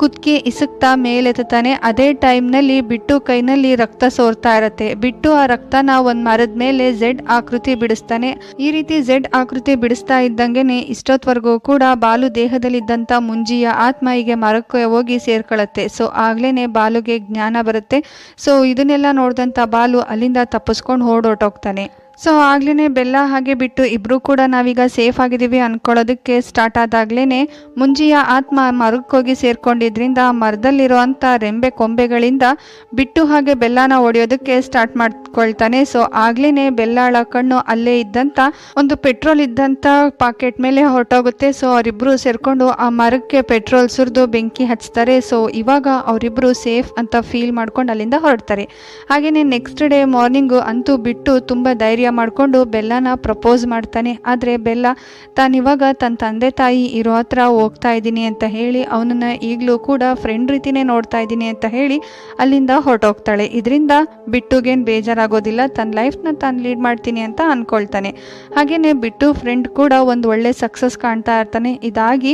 ಕುತ್ಕಿ ಇಸುಕ್ತಾ ಮೇಲೆತ್ತಾನೆ ಅದೇ ಟೈಮ್ನಲ್ಲಿ ಬಿಟ್ಟು ಕೈನಲ್ಲಿ ರಕ್ತ ಸೋರ್ತಾ ಇರತ್ತೆ. ಬಿಟ್ಟು ಆ ರಕ್ತನ ಒಂದು ಮರದ ಮೇಲೆ ಝೆಡ್ ಆಕೃತಿ ಬಿಡಿಸ್ತಾನೆ. ಈ ರೀತಿ ಝೆಡ್ ಆಕೃತಿ ಬಿಡಿಸ್ತಾ ಇದ್ದಂಗೆನೆ ಇಷ್ಟೊತ್ವರೆಗೂ ಕೂಡ ಬಾಲು ದೇಹದಲ್ಲಿದ್ದಂಥ ಮುಂಜಿಯ ಆತ್ಮ ಹೀಗೆ ಮರಕ್ಕೆ ಹೋಗಿ ಸೇರ್ಕೊಳ್ಳುತ್ತೆ ಸೊ ಆಗ್ಲೇನೆ ಬಾಲುಗೆ ಜ್ಞಾನ ಬರುತ್ತೆ. ಸೊ ಇದನ್ನೆಲ್ಲ ನೋಡಿದಂಥ ಬಾಲು ಅಲ್ಲಿಂದ ತಪ್ಪಿಸ್ಕೊಂಡು ಓಡೋಟೋಗ್ತಾನೆ ಸೊ ಆಗ್ಲೇ ಬೆಲ್ಲ ಹಾಗೆ ಬಿಟ್ಟು ಇಬ್ಬರೂ ಕೂಡ ನಾವೀಗ ಸೇಫ್ ಆಗಿದ್ದೀವಿ ಅನ್ಕೊಳ್ಳೋದಕ್ಕೆ ಸ್ಟಾರ್ಟ್ ಆದಾಗ್ಲೇ ಮುಂಜಿಯ ಆತ್ಮ ಮರಕ್ಕೋಗಿ ಸೇರ್ಕೊಂಡಿದ್ರಿಂದ ಮರದಲ್ಲಿರುವಂಥ ರೆಂಬೆ ಕೊಂಬೆಗಳಿಂದ ಬಿಟ್ಟು ಹಾಗೆ ಬೆಲ್ಲನ ಒಡೆಯೋದಕ್ಕೆ ಸ್ಟಾರ್ಟ್ ಮಾಡ್ಕೊಳ್ತಾನೆ. ಸೊ ಆಗ್ಲೇ ಬೆಲ್ಲಾಳ ಕಣ್ಣು ಅಲ್ಲೇ ಇದ್ದಂಥ ಒಂದು ಪೆಟ್ರೋಲ್ ಇದ್ದಂಥ ಪಾಕೆಟ್ ಮೇಲೆ ಹೊರಟೋಗುತ್ತೆ. ಸೊ ಅವರಿಬ್ಬರು ಸೇರ್ಕೊಂಡು ಆ ಮರಕ್ಕೆ ಪೆಟ್ರೋಲ್ ಸುರಿದು ಬೆಂಕಿ ಹಚ್ತಾರೆ. ಸೊ ಇವಾಗ ಅವರಿಬ್ಬರು ಸೇಫ್ ಅಂತ ಫೀಲ್ ಮಾಡ್ಕೊಂಡು ಅಲ್ಲಿಂದ ಹೊರಡ್ತಾರೆ. ಹಾಗೆಯೇ ನೆಕ್ಸ್ಟ್ ಡೇ ಮಾರ್ನಿಂಗು ಅಂತೂ ಬಿಟ್ಟು ತುಂಬ ಧೈರ್ಯ ಮಾಡಿಕೊಂಡು ಬೆಲ್ಲನ ಪ್ರಪೋಸ್ ಮಾಡ್ತಾನೆ. ಆದರೆ ಬೆಲ್ಲ ತಾನಿವಾಗ ತನ್ನ ತಂದೆ ತಾಯಿ ಇರೋ ಹತ್ರ ಹೋಗ್ತಾ ಇದ್ದೀನಿ ಅಂತ ಹೇಳಿ ಅವನನ್ನು ಈಗಲೂ ಕೂಡ ಫ್ರೆಂಡ್ ರೀತಿನೇ ನೋಡ್ತಾ ಇದ್ದೀನಿ ಅಂತ ಹೇಳಿ ಅಲ್ಲಿಂದ ಹೊರಟೋಗ್ತಾಳೆ. ಇದರಿಂದ ಬಿಟ್ಟುಗೇನು ಬೇಜಾರಾಗೋದಿಲ್ಲ. ತನ್ನ ಲೈಫ್ನ ತಾನು ಲೀಡ್ ಮಾಡ್ತೀನಿ ಅಂತ ಅಂದ್ಕೊಳ್ತಾನೆ ಹಾಗೆಯೇ ಬಿಟ್ಟು ಫ್ರೆಂಡ್ ಕೂಡ ಒಂದು ಒಳ್ಳೆ ಸಕ್ಸಸ್ ಕಾಣ್ತಾ ಇರ್ತಾನೆ. ಇದಾಗಿ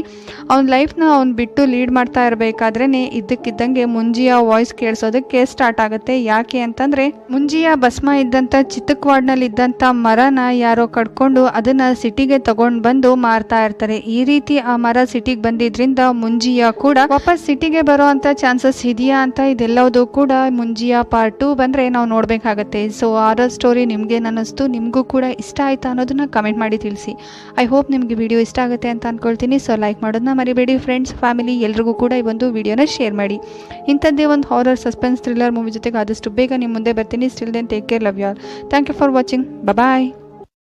ಅವ್ನ ಲೈಫ್ನ ಅವ್ನು ಬಿಟ್ಟು ಲೀಡ್ ಮಾಡ್ತಾ ಇರಬೇಕಾದ್ರೇ ಇದ್ದಕ್ಕಿದ್ದಂಗೆ ಮುಂಜಿಯ ವಾಯ್ಸ್ ಕೇಳಿಸೋದಕ್ಕೆ ಸ್ಟಾರ್ಟ್ ಆಗುತ್ತೆ. ಯಾಕೆ ಅಂತಂದರೆ ಮುಂಜಿಯ ಭಸ್ಮ ಇದ್ದಂಥ ಚಿತ್ತಕ್ವಾಡ್ನಲ್ಲಿ ಇದ್ದಂಥ ಮರನ ಯಾರೋ ಕಡ್ಕೊಂಡು ಅದನ್ನು ಸಿಟಿಗೆ ತಗೊಂಡು ಬಂದು ಮಾರ್ತಾ ಇರ್ತಾರೆ. ಈ ರೀತಿ ಆ ಮರ ಸಿಟಿಗೆ ಬಂದಿದ್ರಿಂದ ಮುಂಜಿಯ ಕೂಡ ವಾಪಸ್ ಸಿಟಿಗೆ ಬರೋ ಚಾನ್ಸಸ್ ಇದೆಯಾ ಅಂತ ಇದೆಲ್ಲವೂ ಕೂಡ ಮುಂಜಿಯ ಪಾರ್ಟ್ ಟು ಬಂದರೆ ನಾವು ನೋಡಬೇಕಾಗತ್ತೆ. ಸೊ ಆರರ್ ಸ್ಟೋರಿ ನಿಮಗೆ ಅನ್ನಿಸ್ತು ನಿಮಗೂ ಕೂಡ ಇಷ್ಟ ಆಯ್ತಾ ಅನ್ನೋದನ್ನ ಕಮೆಂಟ್ ಮಾಡಿ ತಿಳಿಸಿ. ಐ ಹೋಪ್ ನಿಮಗೆ ವಿಡಿಯೋ ಇಷ್ಟ ಆಗುತ್ತೆ ಅಂತ ಅಂದ್ಕೊಳ್ತೀನಿ ಸೊ ಲೈಕ್ ಮಾಡೋದನ್ನ ಮರಿಬೇಡಿ ಫ್ರೆಂಡ್ಸ್ ಫ್ಯಾಮಿಲಿ ಎಲ್ರಿಗೂ ಕೂಡ ಈ ಒಂದು ವಿಡಿಯೋನ ಶೇರ್ ಮಾಡಿ. ಇಂಥದ್ದೇ ಒಂದು ಹಾರರ್ ಸಸ್ಪೆನ್ಸ್ ಥ್ರಿಲ್ಲರ್ ಮೂವಿ ಜೊತೆಗೆ ಆದಷ್ಟು ಬೇಗ ನಿಮ್ಮ ಮುಂದೆ ಬರ್ತೀನಿ. Still then take care love you all thank you for watching bye